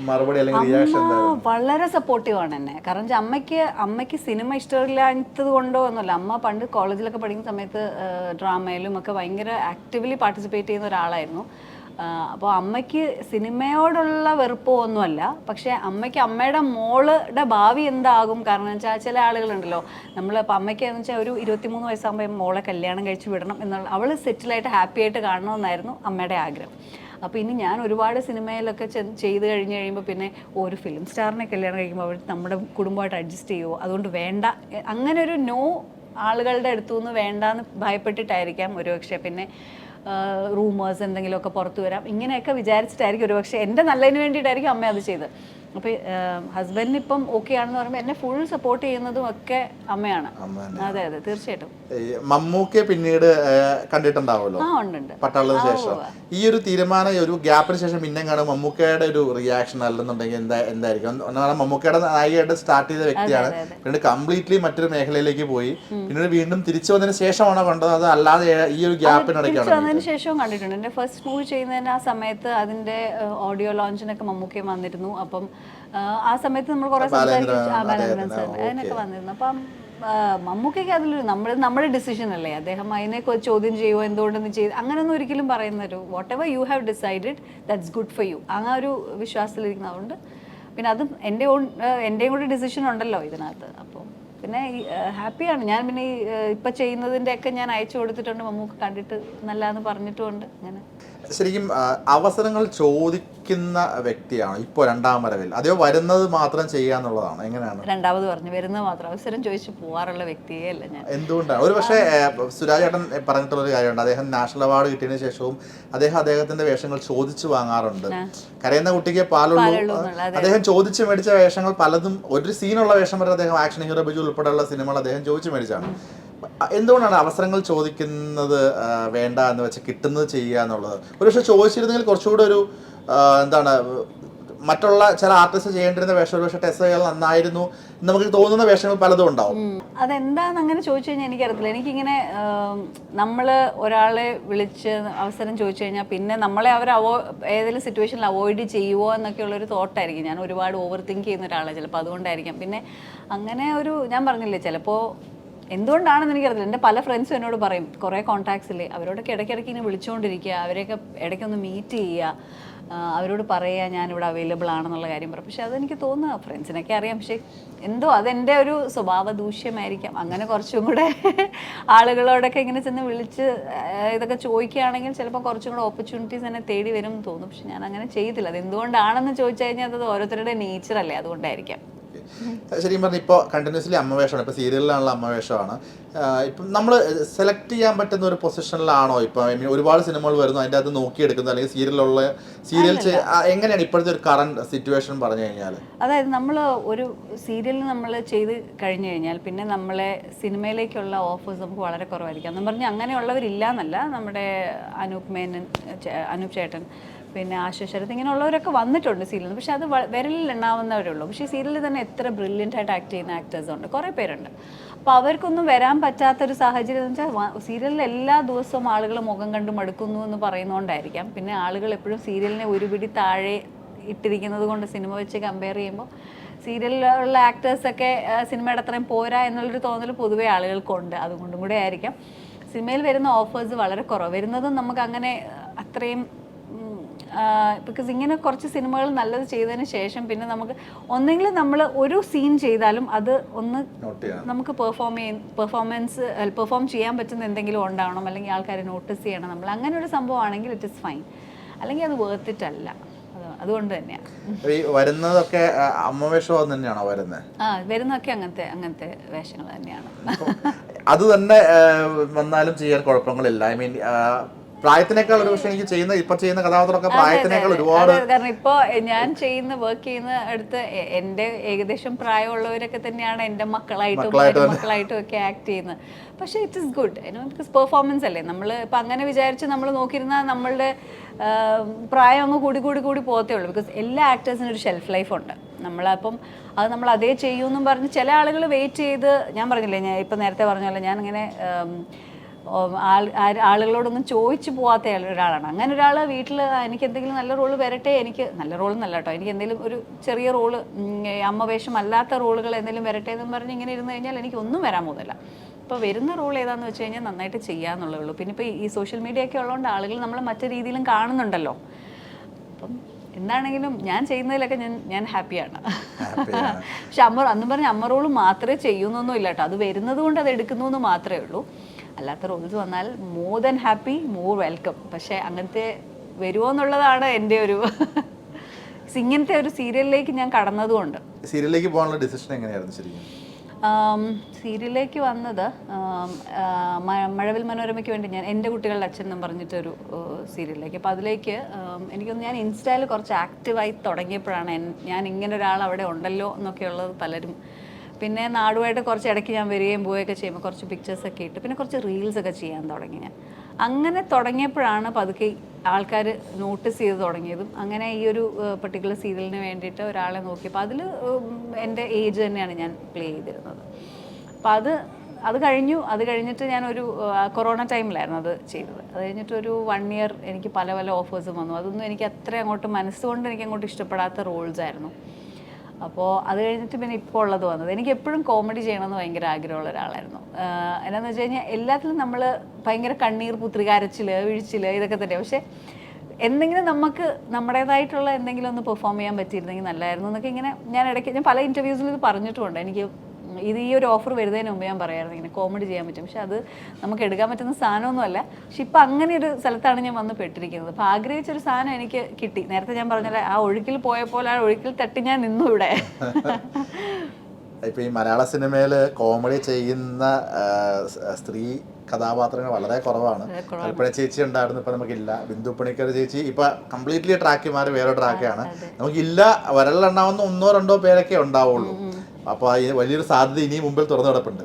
മറുപടി അല്ലെങ്കിൽ റിയാക്ഷൻ വളരെ സപ്പോർട്ടീവ് ആണ് എന്നെ. കാരണം അമ്മയ്ക്ക് അമ്മയ്ക്ക് സിനിമ ഇഷ്ടമില്ലാത്തത് കൊണ്ടോ ഒന്നുമില്ല അമ്മ പണ്ട് കോളേജിലൊക്കെ പഠിക്കുന്ന സമയത്ത് ഡ്രാമയിലും ഒക്കെ ഭയങ്കര ആക്റ്റീവ്ലി പാർട്ടിസിപ്പേറ്റ് ചെയ്യുന്ന ഒരാളായിരുന്നു. അപ്പോൾ അമ്മയ്ക്ക് സിനിമയോടുള്ള വെറുപ്പോ ഒന്നുമല്ല പക്ഷേ അമ്മയ്ക്ക് അമ്മയുടെ മോളുടെ ഭാവി എന്താകും? കാരണം വെച്ചാൽ ചില ആളുകളുണ്ടല്ലോ. നമ്മൾ ഇപ്പോൾ അമ്മയ്ക്ക് എന്ന് വെച്ചാൽ ഒരു ഇരുപത്തിമൂന്ന് വയസ്സാകുമ്പോൾ മോളെ കല്യാണം കഴിച്ച് വിടണം എന്നുള്ള അവൾ സെറ്റിലായിട്ട് ഹാപ്പി ആയിട്ട് കാണണമെന്നായിരുന്നു അമ്മയുടെ ആഗ്രഹം. അപ്പോൾ ഇനി ഞാൻ ഒരുപാട് സിനിമയിലൊക്കെ ചെയ്ത് കഴിഞ്ഞ് കഴിയുമ്പോൾ പിന്നെ ഒരു ഫിലിം സ്റ്റാറിനെ കല്യാണം കഴിക്കുമ്പോൾ അവർ നമ്മുടെ കുടുംബമായിട്ട് അഡ്ജസ്റ്റ് ചെയ്യുമോ അതുകൊണ്ട് വേണ്ട. അങ്ങനെ ഒരു നോ ആളുകളുടെ അടുത്തു നിന്ന് വേണ്ടാന്ന് ഭയപ്പെട്ടിട്ടായിരിക്കാം ഒരുപക്ഷെ. പിന്നെ റൂമേഴ്സ് എന്തെങ്കിലുമൊക്കെ പുറത്തു വരാം. ഇങ്ങനെയൊക്കെ വിചാരിച്ചിട്ടായിരിക്കും ഒരുപക്ഷെ എന്റെ നല്ലതിന് വേണ്ടിയിട്ടായിരിക്കും അമ്മ അത് ചെയ്തത്. അപ്പോൾ ഹസ്ബൻഡിന് ഇപ്പം ഓക്കെ ആണെന്ന് പറയുമ്പോൾ എന്നെ ഫുൾ സപ്പോർട്ട് ചെയ്യുന്നതും ഒക്കെ അമ്മയാണ്. അതെ അതെ തീർച്ചയായിട്ടും. മമ്മൂക്കെ പിന്നീട് കണ്ടിട്ടുണ്ടാവുമല്ലോ? പട്ടാളത്തിന് ശേഷം. ഈ ഒരു തീരുമാനം ഒരു ഗ്യാപ്പിന് ശേഷം പിന്നെ കാണും മമ്മൂക്കയുടെ ഒരു റിയാക്ഷൻ അല്ലെന്നുണ്ടെങ്കിൽ എന്താ എന്തായിരിക്കും? മമ്മൂക്കയുടെ നായികയായിട്ട് സ്റ്റാർട്ട് ചെയ്ത വ്യക്തിയാണ്. പിന്നീട് കംപ്ലീറ്റ്ലി മറ്റൊരു മേഖലയിലേക്ക് പോയി. പിന്നീട് വീണ്ടും തിരിച്ചു വന്നതിന് ശേഷമാണോ കണ്ടത്? അത് അല്ലാതെ ഈ ഒരു ഗ്യാപ്പിന് ഗ്യാപ്പിനിടയ്ക്കാണ് വന്നതിന് ശേഷവും കണ്ടിട്ടുണ്ട്. എന്റെ ഫസ്റ്റ് മൂവി ചെയ്യുന്നതിന് ആ സമയത്ത് അതിന്റെ ഓഡിയോ ലോഞ്ചിനൊക്കെ മമ്മൂക്കയും വന്നിരുന്നു. അപ്പം ആ, സമയത്ത് നമ്മൾ കുറെ സംസാരിക്കും അതിനൊക്കെ വന്നിരുന്നു. അപ്പം മമ്മൂക്കൊക്കെ മമ്മൂക്കയ്ക്ക് അതിലൊരു നമ്മൾ നമ്മുടെ ഡിസിഷൻ അല്ലേ? അദ്ദേഹം അതിനെ ചോദ്യം ചെയ്യുമോ എന്തുകൊണ്ടെന്ന് ചെയ്ത് അങ്ങനെയൊന്നും ഒരിക്കലും പറയുന്നൊരു whatever you have decided that's good for you ആ ഒരു വിശ്വാസത്തിലിരിക്കുന്നതുകൊണ്ട് പിന്നെ അതും എന്റെ ഓൺ എന്റെയും കൂടി ഡിസിഷൻ ഉണ്ടല്ലോ ഇതിനകത്ത്. അപ്പോൾ പിന്നെ ഹാപ്പിയാണ് ഞാൻ പിന്നെ ഈ ഇപ്പം ചെയ്യുന്നതിന്റെ ഒക്കെ ഞാൻ അയച്ചു കൊടുത്തിട്ടുണ്ട്. മമ്മൂക്ക് കണ്ടിട്ട് നല്ലതെന്ന് പറഞ്ഞിട്ടുമുണ്ട്. അങ്ങനെ. ശരിക്കും അവസരങ്ങൾ അവസരങ്ങൾ ചോദിക്കുന്ന വ്യക്തിയാണ് ഇപ്പോൾ രണ്ടാം വരവിൽ. അതോ വരുന്നത് മാത്രം ചെയ്യാന്നുള്ളതാണ് എങ്ങനെയാണ്? രണ്ടാമത് പറഞ്ഞു വരുന്നത് മാത്രം. അവസരം ചോദിച്ചു പോവാറുള്ള വ്യക്തിയേ അല്ല ഞാൻ. എന്തുകൊണ്ടാണ്? ഒരു പക്ഷേ സുരാജ് ഏട്ടൻ പറഞ്ഞിട്ടുള്ള ഒരു കാര്യമുണ്ട്. അദ്ദേഹം നാഷണൽ അവാർഡ് കിട്ടിയതിന് ശേഷവും അദ്ദേഹം അദ്ദേഹത്തിന്റെ വേഷങ്ങൾ ചോദിച്ചു വാങ്ങാറുണ്ട്. കരയുന്ന കുട്ടിക്ക് പാലുള്ളൂ. അദ്ദേഹം ചോദിച്ചു മേടിച്ച വേഷങ്ങൾ പലതും ഒരു സീനുള്ള വേഷം വരെ അദ്ദേഹം ആക്ഷൻ ഹീറോ ബിജു ഉൾപ്പെടെയുള്ള സിനിമകൾ അദ്ദേഹം ചോദിച്ചു മേടിച്ചാണ്. എന്തുകൊണ്ടാണ് അവസരങ്ങൾ ചോദിക്കുന്നത് വേണ്ട എന്ന് വെച്ച് കിട്ടുന്നത് ചെയ്യുക എന്നുള്ളത്? ഒരു പക്ഷെ ചോദിച്ചിരുന്നെങ്കിൽ കുറച്ചുകൂടെ ഒരു എന്താണ് മറ്റുള്ള ചില ആർട്ടിസ്റ്റ് ചെയ്യേണ്ടിരുന്ന വേഷം ഒരു പക്ഷേ ടെസ്റ്റ് ചെയ്യാൻ നന്നായിരുന്നു നമുക്ക് തോന്നുന്ന വേഷങ്ങൾ പലതും ഉണ്ടാവും. അതെന്താന്ന് അങ്ങനെ ചോദിച്ചു കഴിഞ്ഞാൽ എനിക്കറിയത്തില്ല. എനിക്കിങ്ങനെ നമ്മൾ ഒരാളെ വിളിച്ച് അവസരം ചോദിച്ചു കഴിഞ്ഞാൽ പിന്നെ നമ്മളെ അവർ അവോ ഏതെങ്കിലും സിറ്റുവേഷനിൽ അവോയ്ഡ് ചെയ്യുമോ എന്നൊക്കെയുള്ളൊരു തോട്ടായിരിക്കും. ഞാൻ ഒരുപാട് ഓവർ തിങ്ക് ചെയ്യുന്ന ഒരാളാണ് ചിലപ്പോൾ അതുകൊണ്ടായിരിക്കാം. പിന്നെ അങ്ങനെ ഒരു ഞാൻ പറഞ്ഞില്ലേ ചിലപ്പോൾ എന്തുകൊണ്ടാണെന്ന് എനിക്കറിയില്ല എന്റെ പല ഫ്രണ്ട്സും എന്നോട് പറയും കുറേ കോൺടാക്ട്സ് ഇല്ലേ. അവരോടൊക്കെ ഇടയ്ക്കിടയ്ക്ക് ഇങ്ങനെ വിളിച്ചുകൊണ്ടിരിക്കുക അവരെയൊക്കെ ഇടയ്ക്കൊന്ന് മീറ്റ് ചെയ്യുക. അവരോട് പറയുക ഞാനിവിടെ അവൈലബിൾ ആണെന്നുള്ള കാര്യം പറയും പക്ഷെ അതെനിക്ക് തോന്നുക ഫ്രണ്ട്സിനൊക്കെ അറിയാം. പക്ഷേ എന്തോ അതെന്റെ ഒരു സ്വഭാവ ദൂഷ്യമായിരിക്കാം അങ്ങനെ കുറച്ചും കൂടെ ആളുകളോടൊക്കെ ഇങ്ങനെ ചെന്ന് വിളിച്ച് ഇതൊക്കെ ചോദിക്കുകയാണെങ്കിൽ ചിലപ്പോൾ കുറച്ചും കൂടെ ഓപ്പർച്യൂണിറ്റീസ് എന്നെ തേടി വരും എന്ന് തോന്നും. പക്ഷെ ഞാൻ അങ്ങനെ ചെയ്തില്ല. അത് എന്തുകൊണ്ടാണെന്ന് ചോദിച്ചു കഴിഞ്ഞാൽ അത് ഓരോരുത്തരുടെ നേച്ചറല്ലേ അതുകൊണ്ടായിരിക്കാം. ശരിക്കും പറഞ്ഞാൽ ഇപ്പോൾ കണ്ടിന്യൂസ്ലി അമ്മ വേഷമാണ്. ഇപ്പോൾ സീരിയലിലാണുള്ള അമ്മ വേഷമാണ്. ഇപ്പം നമ്മൾ സെലക്ട് ചെയ്യാൻ പറ്റുന്ന ഒരു പൊസിഷനിലാണോ ഇപ്പം? ഐ മീൻ ഒരുപാട് സിനിമകൾ വരുന്നു അതിന്റെ അകത്ത് നോക്കിയെടുക്കുന്നത് അല്ലെങ്കിൽ സീരിയലുള്ള സീരിയൽ എങ്ങനെയാണ് ഇപ്പോഴത്തെ ഒരു കറണ്ട് സിറ്റുവേഷൻ പറഞ്ഞു കഴിഞ്ഞാൽ അതായത് നമ്മൾ ഒരു സീരിയൽ നമ്മൾ ചെയ്ത് കഴിഞ്ഞു കഴിഞ്ഞാൽ പിന്നെ നമ്മളെ സിനിമയിലേക്കുള്ള ഓഫേഴ്സ് നമുക്ക് വളരെ കുറവായിരിക്കും. എന്ന് പറഞ്ഞാൽ അങ്ങനെയുള്ളവരില്ല എന്നല്ല നമ്മുടെ അനൂപ് മേനൻ അനൂപ് ചേട്ടൻ. പിന്നെ ആശു ഇങ്ങനെയുള്ളവരൊക്കെ വന്നിട്ടുണ്ട് സീരിയലിൽ പക്ഷെ അത് വിരലിൽ ഉള്ളൂ പക്ഷേ സീരിയലിൽ തന്നെ എത്ര ബ്രില്യന്റ് ആയിട്ട് ആക്ട് ചെയ്യുന്ന ആക്ടേഴ്സ് ഉണ്ട്. കുറേ പേരുണ്ട്. അപ്പോൾ അവർക്കൊന്നും വരാൻ പറ്റാത്തൊരു സാഹചര്യം എന്ന് വെച്ചാൽ സീരിയലിൽ എല്ലാ ദിവസവും ആളുകൾ മുഖം കണ്ട് മടുക്കുന്നു എന്ന് പറയുന്നതുകൊണ്ടായിരിക്കാം പിന്നെ ആളുകൾ എപ്പോഴും സീരിയലിനെ ഒരുപിടി താഴെ ഇട്ടിരിക്കുന്നത് കൊണ്ട് സിനിമ വെച്ച് കമ്പയർ ചെയ്യുമ്പോൾ സീരിയലിലുള്ള ആക്ടേഴ്സൊക്കെ സിനിമയുടെ അത്രയും പോരാ എന്നുള്ളൊരു തോന്നൽ പൊതുവേ ആളുകൾക്കുണ്ട്. അതുകൊണ്ടും കൂടെ ആയിരിക്കാം. സിനിമയിൽ വരുന്ന ഓഫേഴ്സ് വളരെ കുറവ്. വരുന്നതും നമുക്ക് അങ്ങനെ അത്രയും ബിക്കോസ് ഇങ്ങനെ കുറച്ച് സിനിമകൾ നല്ലത് ചെയ്തതിന് ശേഷം പിന്നെ നമുക്ക് ഒന്നെങ്കിൽ നമ്മൾ ഒരു സീൻ ചെയ്താലും അത് ഒന്ന് നമുക്ക് പെർഫോം ചെയ്യ പെർഫോമൻസ് പെർഫോം ചെയ്യാൻ പറ്റുന്ന എന്തെങ്കിലും ഉണ്ടാവണം. അല്ലെങ്കിൽ ആൾക്കാർ നോട്ടീസ് ചെയ്യണം നമ്മൾ. അങ്ങനെ ഒരു സംഭവമാണെങ്കിൽ ഇറ്റ് ഇസ് ഫൈൻ അല്ലെങ്കിൽ അത് വേർത്തിട്ടല്ല അത് അതുകൊണ്ട് തന്നെയാണ് ഈ വരുന്നതൊക്കെ അമ്മ വേഷം തന്നെയാണോ വരുന്നത് ആ വരുന്നതൊക്കെ അങ്ങനത്തെ അങ്ങനത്തെ വേഷങ്ങൾ തന്നെയാണ്. അത് തന്നെ വന്നാലും ചെയ്യാൻ കുഴപ്പങ്ങളില്ല ഐ മീൻ പ്രായത്തിനേക്കാൾ ഒരു പക്ഷേ എനിക്ക് ചെയ്യുന്ന ഇപ്പൊ ചെയ്യുന്ന കഥാപാത്രമൊക്കെ പ്രായത്തിനേക്കാൾ ഒരുപാട് കാരണം ഇപ്പോ ഞാൻ ചെയ്യുന്ന വർക്ക് ചെയ്യുന്ന അടുത്ത് എന്റെ ഏകദേശം പ്രായമുള്ളവരൊക്കെ തന്നെയാണ് എന്റെ മക്കളായിട്ടും മക്കളായിട്ടും ഒക്കെ ആക്ട് ചെയ്യുന്നത്. പക്ഷേ it is good because performance അല്ലേ? നമ്മൾ ഇപ്പം അങ്ങനെ വിചാരിച്ച് നമ്മൾ നോക്കിയിരുന്നാൽ നമ്മളുടെ പ്രായം അങ്ങ് കൂടി കൂടി കൂടി പോകത്തേ ഉള്ളൂ. ബിക്കോസ് എല്ലാ ആക്ടേഴ്സിനും ഒരു ഷെൽഫ് ലൈഫ് ഉണ്ട്. നമ്മളപ്പം അത് നമ്മൾ അതേ ചെയ്യൂന്നും പറഞ്ഞ് ചില ആളുകൾ വെയിറ്റ് ചെയ്ത് ഞാൻ പറഞ്ഞില്ലേ ഞാൻ ഇപ്പം നേരത്തെ പറഞ്ഞ പോലെ ഞാൻ ആളുകളോടൊന്നും ചോദിച്ചു പോവാത്ത ഒരാളാണ്. അങ്ങനെ ഒരാൾ വീട്ടിൽ എനിക്ക് എന്തെങ്കിലും നല്ല റോൾ വരട്ടെ എനിക്ക് നല്ല റോൾ എന്നല്ല കേട്ടോ എനിക്ക് എന്തെങ്കിലും ഒരു ചെറിയ റോൾ അമ്മ വേഷം അല്ലാത്ത റോളുകൾ എന്തെങ്കിലും വരട്ടെ എന്ന് പറഞ്ഞ് ഇങ്ങനെ ഇരുന്ന് കഴിഞ്ഞാൽ എനിക്ക് ഒന്നും വരാൻ പോകുന്നില്ല. ഇപ്പോൾ വരുന്ന റോൾ ഏതാണെന്ന് വെച്ച് കഴിഞ്ഞാൽ നന്നായിട്ട് ചെയ്യാന്നുള്ളേ ഉള്ളൂ. പിന്നെ ഇപ്പോൾ ഈ സോഷ്യൽ മീഡിയ ഒക്കെ ഉള്ളതുകൊണ്ട് ആളുകൾ നമ്മൾ മറ്റു രീതിയിലും കാണുന്നുണ്ടല്ലോ. അപ്പം എന്താണെങ്കിലും ഞാൻ ചെയ്യുന്നതിലൊക്കെ ഞാൻ ഞാൻ ഹാപ്പിയാണ്. ഹാപ്പിയാണ്. പക്ഷെ അമ്മ അന്ന് പറഞ്ഞ അമ്മ റോൾ മാത്രമേ ചെയ്യുന്നൊന്നും ഇല്ല കേട്ടോ അത് വരുന്നത് കൊണ്ട് അത് എടുക്കുന്നു എന്ന് മാത്രമേ ഉള്ളൂ. അല്ലാത്ത റോൾസ് വന്നാൽ more than happy more welcome പക്ഷേ അങ്ങനത്തെ വരുമോ എന്നുള്ളതാണ് എന്റെ ഒരു ഇങ്ങനത്തെ ഒരു സീരിയലിലേക്ക് ഞാൻ കടന്നതുകൊണ്ട്. സീരിയലിലേക്ക് പോകാനുള്ള ഡിസിഷൻ എങ്ങനെയായിരുന്നു ശരിക്കും? സീരിയലിലേക്ക് വന്നത് മഴവിൽ മനോരമയ്ക്ക് വേണ്ടി ഞാൻ എന്റെ കുട്ടികളുടെ അച്ഛൻ എന്നും പറഞ്ഞിട്ടൊരു സീരിയലിലേക്ക് അപ്പോൾ അതിലേക്ക് എനിക്കൊന്ന് ഞാൻ ഇൻസ്റ്റയിൽ കുറച്ച് ആക്റ്റീവായി തുടങ്ങിയപ്പോഴാണ് ഞാൻ ഇങ്ങനെ ഒരാൾ അവിടെ ഉണ്ടല്ലോ എന്നൊക്കെയുള്ളത് പലരും പിന്നെ നാടുമായിട്ട് കുറച്ച് ഇടയ്ക്ക് ഞാൻ വരികയും പോവുകയൊക്കെ ചെയ്യുമ്പോൾ കുറച്ച് പിക്ചേഴ്സൊക്കെ ഇട്ട് പിന്നെ കുറച്ച് റീൽസ് ഒക്കെ ചെയ്യാൻ തുടങ്ങി ഞാൻ. അങ്ങനെ തുടങ്ങിയപ്പോഴാണ് പതുക്കെ ആൾക്കാർ നോട്ടീസ് ചെയ്ത് തുടങ്ങിയതും. അങ്ങനെ ഈ ഒരു പെർട്ടിക്കുലർ സീരിയലിന് വേണ്ടിയിട്ട് ഒരാളെ നോക്കിയപ്പോൾ അതിൽ എന്റെ ഏജ് തന്നെയാണ് ഞാൻ പ്ലേ ചെയ്തിരുന്നത്. അപ്പോൾ അത് അത് കഴിഞ്ഞു. അത് കഴിഞ്ഞിട്ട് ഞാൻ ഒരു കൊറോണ ടൈമിലായിരുന്നു അത് ചെയ്തത്. അത് കഴിഞ്ഞിട്ട് ഒരു വൺ ഇയർ എനിക്ക് പല പല ഓഫേഴ്സും വന്നു. അതൊന്നും എനിക്ക് അത്ര അങ്ങോട്ട് മനസ്സുകൊണ്ട് എനിക്ക് അങ്ങോട്ട് ഇഷ്ടപ്പെടാത്ത റോൾസ് ആയിരുന്നു. അപ്പോൾ അത് കഴിഞ്ഞിട്ട് പിന്നെ ഇപ്പോൾ ഉള്ളത് വന്നത്. എനിക്ക് എപ്പോഴും കോമഡി ചെയ്യണമെന്ന് ഭയങ്കര ആഗ്രഹമുള്ള ഒരാളായിരുന്നു. എന്നാന്ന് വെച്ച് കഴിഞ്ഞാൽ എല്ലാത്തിലും നമ്മൾ ഭയങ്കര കണ്ണീർ പുത്രികാരച്ചിൽ വീഴ്ചിൽ ഇതൊക്കെ തന്നെ പക്ഷേ എന്തെങ്കിലും നമുക്ക് നമ്മുടേതായിട്ടുള്ള എന്തെങ്കിലും ഒന്ന് പെർഫോം ചെയ്യാൻ പറ്റിയിരുന്നെങ്കിൽ നല്ലതായിരുന്നു എന്നൊക്കെ ഇങ്ങനെ ഞാൻ ഇടയ്ക്ക് ഞാൻ പല ഇന്റർവ്യൂസിൽ ഇത് പറഞ്ഞിട്ടുമുണ്ട്. എനിക്ക് ഇത് ഈ ഒരു ഓഫർ വരുന്നതിന് മുമ്പ് ഞാൻ പറയായിരുന്നു ഇങ്ങനെ കോമഡി ചെയ്യാൻ പറ്റും. പക്ഷെ അത് നമുക്ക് എടുക്കാൻ പറ്റുന്ന സാധനമൊന്നുമല്ല. പക്ഷെ ഇപ്പം അങ്ങനെ ഒരു സ്ഥലത്താണ് ഞാൻ വന്ന് പെട്ടിരിക്കുന്നത്. അപ്പോൾ ആഗ്രഹിച്ചൊരു സാധനം എനിക്ക് കിട്ടി. നേരത്തെ ഞാൻ പറഞ്ഞാൽ ആ ഒഴുക്കിൽ പോയപ്പോൾ ആ ഒഴുക്കിൽ തട്ടി ഞാൻ നിന്നു ഇവിടെ. ഇപ്പൊ ഈ മലയാള സിനിമയിൽ കോമഡി ചെയ്യുന്ന സ്ത്രീ കഥാപാത്രങ്ങൾ വളരെ കുറവാണ്. കൽപ്പന ചേച്ചി ഉണ്ടായിരുന്നു ഇപ്പൊ നമുക്കില്ല. ബിന്ദു പണിക്കർ ചേച്ചി ഇപ്പൊ കംപ്ലീറ്റ്ലി ട്രാക്കി മാറി വേറെ ട്രാക്കാണ്. നമുക്കില്ല വരലെണ്ണാവുന്ന ഒന്നോ രണ്ടോ പേരൊക്കെ ഉണ്ടാവുള്ളൂ. അപ്പൊ ഈ വലിയൊരു സാധ്യത ഇനി മുമ്പിൽ തുറന്നു കിടപ്പുണ്ട്.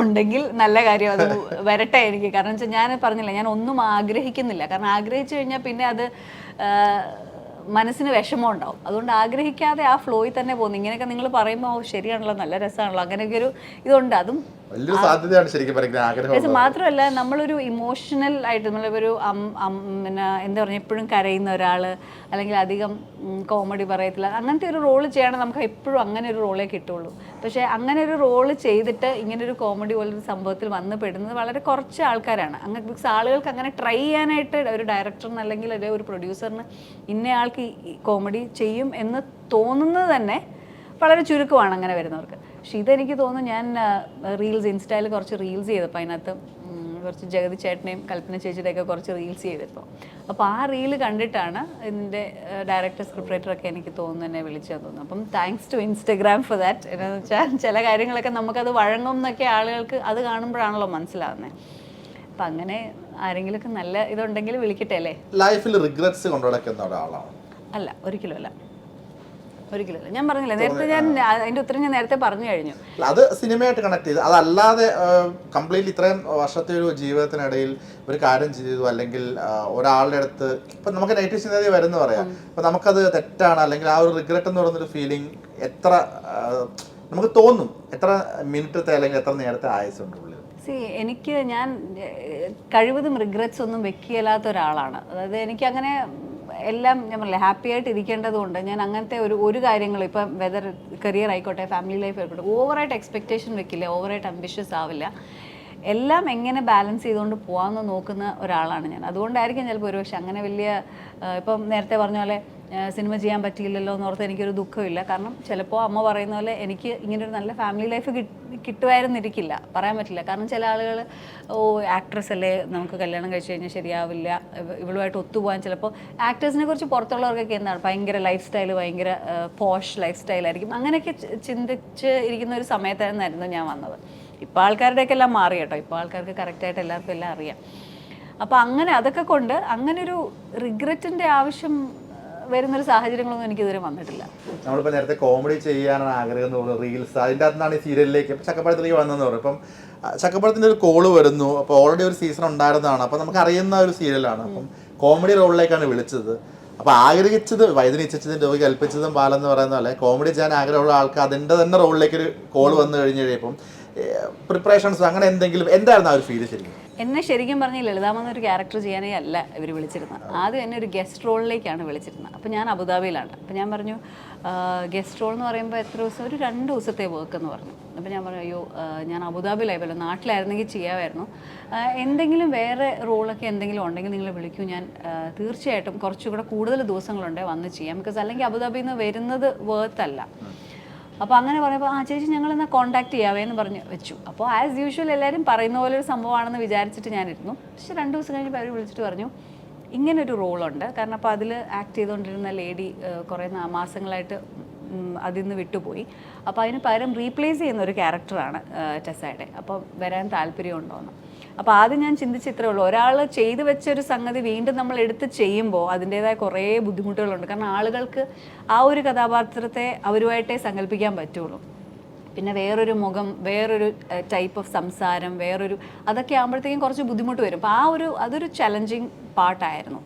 ഉണ്ടെങ്കിൽ നല്ല കാര്യം അത് വരട്ടെ എനിക്ക്. കാരണം വെച്ചാൽ ഞാൻ പറഞ്ഞില്ല ഞാൻ ഒന്നും ആഗ്രഹിക്കുന്നില്ല. കാരണം ആഗ്രഹിച്ചു കഴിഞ്ഞാൽ പിന്നെ അത് മനസ്സിന് വിഷമം ഉണ്ടാവും. അതുകൊണ്ട് ആഗ്രഹിക്കാതെ ആ ഫ്ലോയിൽ തന്നെ പോകുന്നു. ഇങ്ങനെയൊക്കെ നിങ്ങൾ പറയുമ്പോൾ ശരിയാണല്ലോ നല്ല രസമാണല്ലോ. അങ്ങനെയൊക്കെ ഒരു ഇതുണ്ട്. അതും വലിയൊരു സാധ്യതയാണ് ശരിക്കും ആഗ്രഹം മാത്രമല്ല നമ്മളൊരു ഇമോഷണൽ ആയിട്ട് നമ്മളൊരു പിന്നെ എന്താ പറയുക എപ്പോഴും കരയുന്ന ഒരാൾ അല്ലെങ്കിൽ അധികം കോമഡി പറയത്തില്ല അങ്ങനത്തെ ഒരു റോൾ ചെയ്യണം നമുക്ക് എപ്പോഴും അങ്ങനെ ഒരു റോളേ കിട്ടുള്ളൂ. പക്ഷേ അങ്ങനെ ഒരു റോൾ ചെയ്തിട്ട് ഇങ്ങനെ ഒരു കോമഡി പോലൊരു സംഭവത്തിൽ വന്ന് പെടുന്നത് വളരെ കുറച്ച് ആൾക്കാരാണ്. അങ്ങനെ ബിക്കോസ് ആളുകൾക്ക് അങ്ങനെ ട്രൈ ചെയ്യാനായിട്ട് ഒരു ഡയറക്ടറിന് അല്ലെങ്കിൽ ഒരു- പ്രൊഡ്യൂസറിന് ഇന്നയാൾക്ക് കോമഡി ചെയ്യും എന്ന് തോന്നുന്നത് തന്നെ വളരെ ചുരുക്കമാണ് അങ്ങനെ വരുന്നവർക്ക്. പക്ഷെ ഇതെനിക്ക് തോന്നുന്നു ഞാൻ റീൽസ് ഇൻസ്റ്റയിൽ കുറച്ച് റീൽസ് ചെയ്തപ്പോൾ അതിനകത്ത് കുറച്ച് ജഗതി ചേട്ടനെയും കൽപ്പന ചേച്ചിയുടെയൊക്കെ കുറച്ച് റീൽസ് ചെയ്തപ്പോൾ. അപ്പോൾ ആ റീൽ കണ്ടിട്ടാണ് ഇതിന്റെ ഡയറക്ടർ സ്ക്രിപ്റ്റ് റൈറ്ററൊക്കെ എനിക്ക് തോന്നുന്നു എന്നെ വിളിച്ചത്. തോന്നുന്നു അപ്പം thanks to Instagram for that എന്താണെന്ന് വെച്ചാൽ ചില കാര്യങ്ങളൊക്കെ നമുക്കത് വഴങ്ങും എന്നൊക്കെ ആളുകൾക്ക് അത് കാണുമ്പോഴാണല്ലോ മനസ്സിലാവുന്നത് അപ്പം അങ്ങനെ ആരെങ്കിലുമൊക്കെ നല്ല ഇതുണ്ടെങ്കിൽ വിളിക്കട്ടെ അല്ലേ? ലൈഫിൽ റിഗ്രറ്റ്സ് കൊണ്ടുനടക്കുന്ന ഒരാളാണ്. അല്ല ഒരിക്കലും അല്ല. ഒരിക്കലും ഞാൻ പറഞ്ഞില്ല നേരത്തെ ഞാൻ അതിന്റെ ഉത്തരം ഞാൻ നേരത്തെ പറഞ്ഞു കഴിഞ്ഞു. അത് സിനിമയായിട്ട് കണക്ട് ചെയ്ത്. അതല്ലാതെ കംപ്ലീറ്റ് ഇത്രയും വർഷത്തെ ഒരു ജീവിതത്തിനിടയിൽ ഒരു കാര്യം ചെയ്തു അല്ലെങ്കിൽ ഒരാളുടെ അടുത്ത് ഇപ്പൊ നമുക്ക് നെഗറ്റീവ് ചിന്ത വരുന്ന പറയാം. അപ്പൊ നമുക്കത് തെറ്റാണ് അല്ലെങ്കിൽ ആ ഒരു റിഗ്രറ്റ് എന്ന് പറയുന്നൊരു ഫീലിംഗ് എത്ര നമുക്ക് തോന്നും. എത്ര മിനിറ്റത്തെ അല്ലെങ്കിൽ എത്ര നേരത്തെ ആയുസുണ്ട് ഉള്ളിൽ. സി എനിക്ക് ഞാൻ കഴിവതും റിഗ്രറ്റ്സ് ഒന്നും വെക്കിയല്ലാത്ത ഒരാളാണ്. അതായത് എനിക്ക് അങ്ങനെ എല്ലാം ഞാൻ പറഞ്ഞില്ല ഹാപ്പി ആയിട്ട് ഇരിക്കേണ്ടതുകൊണ്ട് ഞാൻ അങ്ങനത്തെ ഒരു ഒരു കാര്യങ്ങൾ ഇപ്പം വെതർ കരിയർ ആയിക്കോട്ടെ ഫാമിലി ലൈഫ് ആയിക്കോട്ടെ ഓവറായിട്ട് എക്സ്പെക്റ്റേഷൻ വെക്കില്ല ഓവറായിട്ട് അംബിഷ്യസ് ആവില്ല. എല്ലാം എങ്ങനെ ബാലൻസ് ചെയ്തുകൊണ്ട് പോകാമെന്ന് നോക്കുന്ന ഒരാളാണ് ഞാൻ. അതുകൊണ്ടായിരിക്കും ചിലപ്പോൾ ഒരുപക്ഷെ അങ്ങനെ വലിയ ഇപ്പം നേരത്തെ പറഞ്ഞ പോലെ സിനിമ ചെയ്യാൻ പറ്റിയില്ലല്ലോ എന്ന് ഓർത്ത് എനിക്കൊരു ദുഃഖമില്ല. കാരണം ചിലപ്പോൾ അമ്മ പറയുന്ന പോലെ എനിക്ക് ഇങ്ങനെ ഒരു നല്ല ഫാമിലി ലൈഫ് കിട്ടുമായിരുന്നിരിക്കില്ല പറയാൻ പറ്റില്ല. കാരണം ചില ആളുകൾ ഓ ആക്ട്രസ് അല്ലേ? നമുക്ക് കല്യാണം കഴിച്ചു കഴിഞ്ഞാൽ ശരിയാവില്ല. ഇവളുമായിട്ട് ഒത്തുപോകാൻ ചിലപ്പോൾ ആക്ടേഴ്സിനെ കുറിച്ച് പുറത്തുള്ളവർക്കൊക്കെ എന്താണ്? ഭയങ്കര ലൈഫ് സ്റ്റൈൽ ഭയങ്കര പോഷ് ലൈഫ് സ്റ്റൈലായിരിക്കും അങ്ങനെയൊക്കെ ചിന്തിച്ച് ഇരിക്കുന്ന ഒരു സമയത്തായിരുന്നായിരുന്നു ഞാൻ വന്നത്. ഇപ്പോൾ ആൾക്കാരുടെയൊക്കെ എല്ലാം മാറി കേട്ടോ. ഇപ്പോൾ ആൾക്കാർക്ക് കറക്റ്റായിട്ട് എല്ലാവർക്കും എല്ലാം അറിയാം. അപ്പോൾ അങ്ങനെ അതൊക്കെ കൊണ്ട് അങ്ങനെ ഒരു റിഗ്രറ്റിന്റെ ആവശ്യം വരുന്നൊരു സാഹചര്യങ്ങളൊന്നും എനിക്കിതുവരെ വന്നിട്ടില്ല. നമ്മളിപ്പോൾ നേരത്തെ കോമഡി ചെയ്യാനാണ് ആഗ്രഹം എന്ന് പറഞ്ഞു റീൽസ് അതിന്റെ അകത്തുനിന്നാണ് ഈ സീരിയലിലേക്ക് ഇപ്പം ചക്കപ്പഴത്തിലേക്ക് വന്നതെന്ന് പറയും ഇപ്പം ചക്കപ്പഴത്തിന്റെ ഒരു കോൾ വരുന്നു. അപ്പോൾ ഓൾറെഡി ഒരു സീസൺ ഉണ്ടായിരുന്നതാണ്. അപ്പം നമുക്ക് അറിയുന്ന ഒരു സീരിയലാണ് അപ്പം കോമഡി റോളിലേക്കാണ് വിളിച്ചത്. അപ്പോൾ ആഗ്രഹിച്ചത് വൈദ്യുതി ഇച്ഛിച്ചതും രോഗി കൽപ്പിച്ചതും പാലെന്ന് പറയുന്ന പോലെ കോമഡി ചെയ്യാൻ ആഗ്രഹമുള്ള ആൾക്ക് അതിന്റെ തന്നെ റോളിലേക്ക് ഒരു കോൾ വന്നു കഴിഞ്ഞ് കഴിയുമ്പം പ്രിപ്പറേഷൻസ് അങ്ങനെ എന്തെങ്കിലും എന്തായിരുന്നു ആ ഒരു ഫീൽ ശരിക്കും? എന്നെ ശരിക്കും പറഞ്ഞ ലളിതാമെന്ന ഒരു ക്യാരക്ടർ ചെയ്യാനേ അല്ല ഇവർ വിളിച്ചിരുന്നത്. ആദ്യം എന്നെ ഒരു ഗസ്റ്റ് റോളിലേക്കാണ് വിളിച്ചിരുന്നത്. അപ്പോൾ ഞാൻ അബുദാബിയിലാണ്. അപ്പോൾ ഞാൻ പറഞ്ഞു ഗസ്റ്റ് റോൾ എന്ന് പറയുമ്പോൾ എത്ര ദിവസം? ഒരു രണ്ട് ദിവസത്തെ വർക്ക് എന്ന് പറഞ്ഞു. അപ്പോൾ ഞാൻ പറഞ്ഞു അയ്യോ ഞാൻ അബുദാബിയിലായപ്പോലോ നാട്ടിലായിരുന്നെങ്കിൽ ചെയ്യാമായിരുന്നു. എന്തെങ്കിലും വേറെ റോളൊക്കെ എന്തെങ്കിലും ഉണ്ടെങ്കിൽ നിങ്ങൾ വിളിക്കൂ. ഞാൻ തീർച്ചയായിട്ടും കുറച്ചുകൂടെ കൂടുതൽ ദിവസങ്ങളുണ്ടെങ്കിൽ വന്ന് ചെയ്യാം. ബിക്കോസ് അല്ലെങ്കിൽ അബുദാബിയിൽ നിന്ന് വരുന്നത് വേർത്തല്ല അപ്പോൾ അങ്ങനെ പറയുമ്പോൾ ആ ചേച്ചി ഞങ്ങൾ എന്നാൽ കോൺടാക്ട് ചെയ്യാവേ എന്ന് പറഞ്ഞ് വെച്ചു. അപ്പോൾ ആസ് യൂഷ്വൽ എല്ലാവരും പറയുന്ന പോലെ ഒരു സംഭവമാണെന്ന് വിചാരിച്ചിട്ട് ഞാനിരുന്നു. പക്ഷെ രണ്ട് ദിവസം കഴിഞ്ഞപ്പോൾ അവർ വിളിച്ചിട്ട് പറഞ്ഞു ഇങ്ങനെ ഇങ്ങനൊരു റോളുണ്ട്. കാരണം അപ്പോൾ അതിൽ ആക്ട് ചെയ്തുകൊണ്ടിരുന്ന ലേഡി കുറേ മാസങ്ങളായിട്ട് അതിൽ നിന്ന് വിട്ടുപോയി. അപ്പോൾ അതിന് പകരം റീപ്ലേസ് ചെയ്യുന്ന ഒരു ക്യാരക്ടറാണ് ടെസ്സയുടെ. അപ്പോൾ വരാൻ താല്പര്യമുണ്ടോയെന്ന് അപ്പോൾ ആദ്യം ഞാൻ ചിന്തിച്ച് ഇത്രേ ഉള്ളൂ. ഒരാൾ ചെയ്തു വെച്ച ഒരു സംഗതി വീണ്ടും നമ്മൾ എടുത്ത് ചെയ്യുമ്പോൾ അതിന്റേതായ കുറേ ബുദ്ധിമുട്ടുകളുണ്ട്. കാരണം ആളുകൾക്ക് ആ ഒരു കഥാപാത്രത്തെ അവരുമായിട്ടേ സങ്കല്പിക്കാൻ പറ്റുള്ളൂ. പിന്നെ വേറൊരു മുഖം വേറൊരു ടൈപ്പ് ഓഫ് സംസാരം വേറൊരു അതൊക്കെ ആകുമ്പോഴത്തേക്കും കുറച്ച് ബുദ്ധിമുട്ട് വരും. അപ്പോൾ ആ ഒരു അതൊരു ചലഞ്ചിങ് പാട്ടായിരുന്നു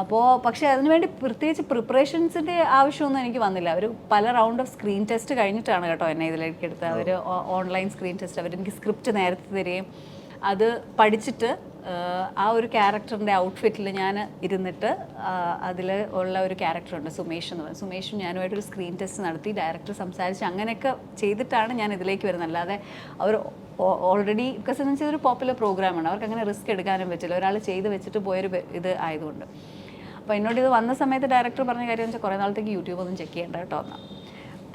അപ്പോൾ പക്ഷേ അതിനുവേണ്ടി പ്രത്യേകിച്ച് പ്രിപ്പറേഷൻസിന്റെ ആവശ്യമൊന്നും എനിക്ക് വന്നില്ല. അവർ പല റൗണ്ട് ഓഫ് സ്ക്രീൻ ടെസ്റ്റ് കഴിഞ്ഞിട്ടാണ് കേട്ടോ എന്നെ ഇതിലേക്ക് എടുത്തത്. അവർ ഓൺലൈൻ സ്ക്രീൻ ടെസ്റ്റ് അവർ എനിക്ക് സ്ക്രിപ്റ്റ് നേരത്തെ തരികയും അത് പഠിച്ചിട്ട് ആ ഒരു ക്യാരക്ടറിന്റെ ഔട്ട്ഫിറ്റിൽ ഞാൻ ഇരുന്നിട്ട് അതിൽ ഉള്ള ഒരു ക്യാരക്ടറുണ്ട് സുമേഷ് എന്ന് പറയുന്നത് സുമേഷും ഞാനുമായിട്ടൊരു സ്ക്രീൻ ടെസ്റ്റ് നടത്തി ഡയറക്ടർ സംസാരിച്ച് അങ്ങനെയൊക്കെ ചെയ്തിട്ടാണ് ഞാൻ ഇതിലേക്ക് വരുന്നത്. അല്ലാതെ അവർ ഓൾറെഡി ബിക്കോസ് എന്ന് വെച്ചാൽ ഒരു പോപ്പുലർ പ്രോഗ്രാമാണ് അവർക്ക് അങ്ങനെ റിസ്ക് എടുക്കാനും പറ്റില്ല. ഒരാൾ ചെയ്ത് വെച്ചിട്ട് പോയൊരു ഇത് ആയതുകൊണ്ട്. അപ്പോൾ എന്നോട് ഇത് വന്ന സമയത്ത് ഡയറക്ടർ പറഞ്ഞ കാര്യം വെച്ചാൽ കുറേ നാളത്തേക്ക് യൂട്യൂബ് ഒന്നും ചെക്ക് ചെയ്യേണ്ട കേട്ടോ എന്നാൽ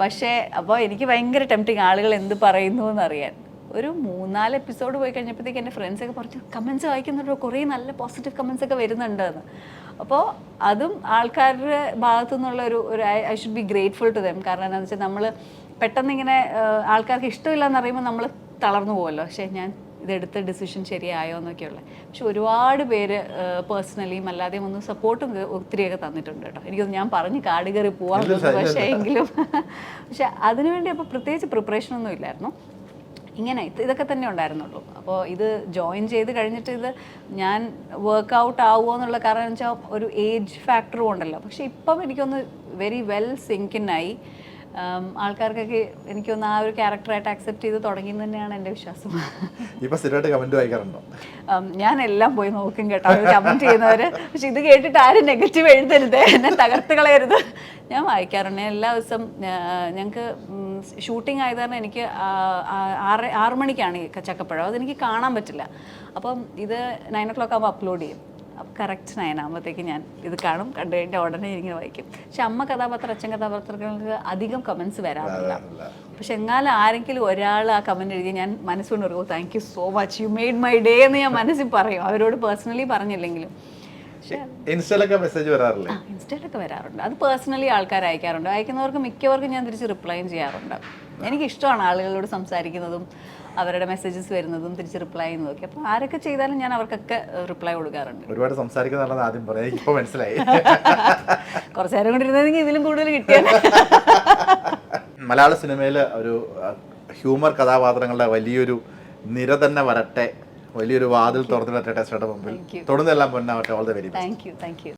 പക്ഷേ അപ്പോൾ എനിക്ക് ഭയങ്കര ടെംപ്റ്റിങ് ആളുകൾ എന്ത് പറയുന്നു എന്നറിയാൻ. ഒരു മൂന്നാൽ എപ്പിസോഡ് പോയി കഴിഞ്ഞപ്പോഴത്തേക്ക് എന്റെ ഫ്രണ്ട്സൊക്കെ പറഞ്ഞു കമൻസ് വായിക്കുന്നുണ്ടോ? കുറേ നല്ല പോസിറ്റീവ് കമൻസ് ഒക്കെ വരുന്നുണ്ടെന്ന്. അപ്പോൾ അതും ആൾക്കാരുടെ ഭാഗത്തു നിന്നുള്ള ഒരു ഒരു I should be grateful to them കാരണം എന്താണെന്ന് വെച്ചാൽ നമ്മൾ പെട്ടെന്ന് ഇങ്ങനെ ആൾക്കാർക്ക് ഇഷ്ടമില്ല പറയുമ്പോൾ നമ്മൾ തളർന്നു പോകുമല്ലോ പക്ഷേ ഞാൻ ഇതെടുത്ത ഡിസിഷൻ ശരിയായോ എന്നൊക്കെയുള്ള പക്ഷെ ഒരുപാട് പേര് പേഴ്സണലിയും അല്ലാതെയും ഒന്ന് സപ്പോർട്ടും ഒത്തിരിയൊക്കെ തന്നിട്ടുണ്ട് കേട്ടോ. എനിക്കൊന്ന് ഞാൻ പറഞ്ഞ് കാട് കയറി ഇല്ല, പക്ഷേ എങ്കിലും. പക്ഷെ അതിനുവേണ്ടി അപ്പോൾ പ്രത്യേകിച്ച് പ്രിപ്പറേഷൻ ഒന്നും ഇല്ലായിരുന്നു. ഇങ്ങനെ ഇത് ഇതൊക്കെ തന്നെ ഉണ്ടായിരുന്നുള്ളൂ. അപ്പോൾ ഇത് ജോയിൻ ചെയ്ത് കഴിഞ്ഞിട്ട് ഇത് ഞാൻ വർക്കൗട്ട് ആവുമോ എന്നുള്ള കാരണം വെച്ചാൽ ഒരു ഏജ് ഫാക്ടറും ഉണ്ടല്ലോ. പക്ഷെ ഇപ്പം എനിക്കൊന്ന് വെരി വെൽ സിങ്കിനായി ആൾക്കാർക്കൊക്കെ എനിക്കൊന്ന് ആ ഒരു ക്യാരക്ടറായിട്ട് അക്സെപ്റ്റ് ചെയ്ത് തുടങ്ങി തന്നെയാണ് എന്റെ വിശ്വാസം. ഇപ്പം സ്ഥിരമായിട്ട് കമന്റ് വായിക്കാറുണ്ടോ? ഞാൻ എല്ലാം പോയി നോക്കും കേട്ടോ. അവർ കമന്റ് ചെയ്യുന്നവര്. പക്ഷെ ഇത് കേട്ടിട്ട് ആരും നെഗറ്റീവ് എഴുതരുത്. എന്നെ തകർത്ത് കളയരുത്. ഞാൻ വായിക്കാറുണ്ട്. എല്ലാ ദിവസം ഞങ്ങൾക്ക് ഷൂട്ടിംഗ് ആയത് കാരണം എനിക്ക് ആറ് ആറ് മണിക്കാണ് ചക്കപ്പഴം. അതെനിക്ക് കാണാൻ പറ്റില്ല. അപ്പം ഇത് നയൻ ഒ ക്ലോക്ക് ആകുമ്പോൾ അപ്ലോഡ് ചെയ്യും. കറക്റ്റ് നയൻ ആകുമ്പോഴത്തേക്ക് ഞാൻ ഇത് കാണും കണ്ടു കഴിഞ്ഞാൽ ഉടനെ ഇങ്ങനെ വായിക്കും. പക്ഷെ അമ്മ കഥാപാത്രം അച്ഛൻ കഥാപാത്രങ്ങൾക്ക് അധികം കമൻസ് വരാറില്ല. പക്ഷെ എങ്ങാലും ആരെങ്കിലും ഒരാൾ ആ കമന്റ് എഴുതി ഞാൻ മനസ്സുകൊണ്ട് പറയും thank you so much you made my day എന്ന് ഞാൻ മനസ്സിൽ പറയും. അവരോട് പേഴ്സണലി പറഞ്ഞില്ലെങ്കിലും. ഇൻസ്റ്റയിലൊക്കെ മെസ്സേജ് വരാറില്ലേ? ഇൻസ്റ്റയിലൊക്കെ വരാറുണ്ട്. അത് പേഴ്സണലി ആൾക്കാർ അയക്കാറുണ്ട്. അയക്കുന്നവർക്ക് മിക്കവർക്കും ഞാൻ തിരിച്ച് റിപ്ലൈയും ചെയ്യാറുണ്ട്. എനിക്ക് ഇഷ്ടമാണ് ആളുകളോട് സംസാരിക്കുന്നതും അവരുടെ മെസ്സേജസ് വരുന്നതും തിരിച്ച് റിപ്ലൈ ചെയ്യുന്നതും ഒക്കെ. അപ്പോൾ ആരൊക്കെ ചെയ്താലും ഞാൻ അവർക്കൊക്കെ റിപ്ലൈ കൊടുക്കാറുണ്ട്. ഒരുപാട് സംസാരിക്കുന്നുള്ളത് ആദ്യം പറയാം എനിക്കിപ്പോൾ മനസ്സിലായി. കുറച്ചേരം കൊണ്ടിരുന്നെങ്കിൽ ഇതിലും കൂടുതൽ കിട്ടിയത്. മലയാള സിനിമയിൽ ഒരു ഹ്യൂമർ കഥാപാത്രങ്ങളുടെ വലിയൊരു നിര തന്നെ വരട്ടെ വലിയൊരു വാതിൽ തുറന്നു വരട്ടെ ടെസ്റ്റയുടെ മുമ്പിൽ. തുടർന്നെല്ലാം. തൊടുന്നെല്ലാം പൊന്നാവട്ടെ. All the very thank you thank you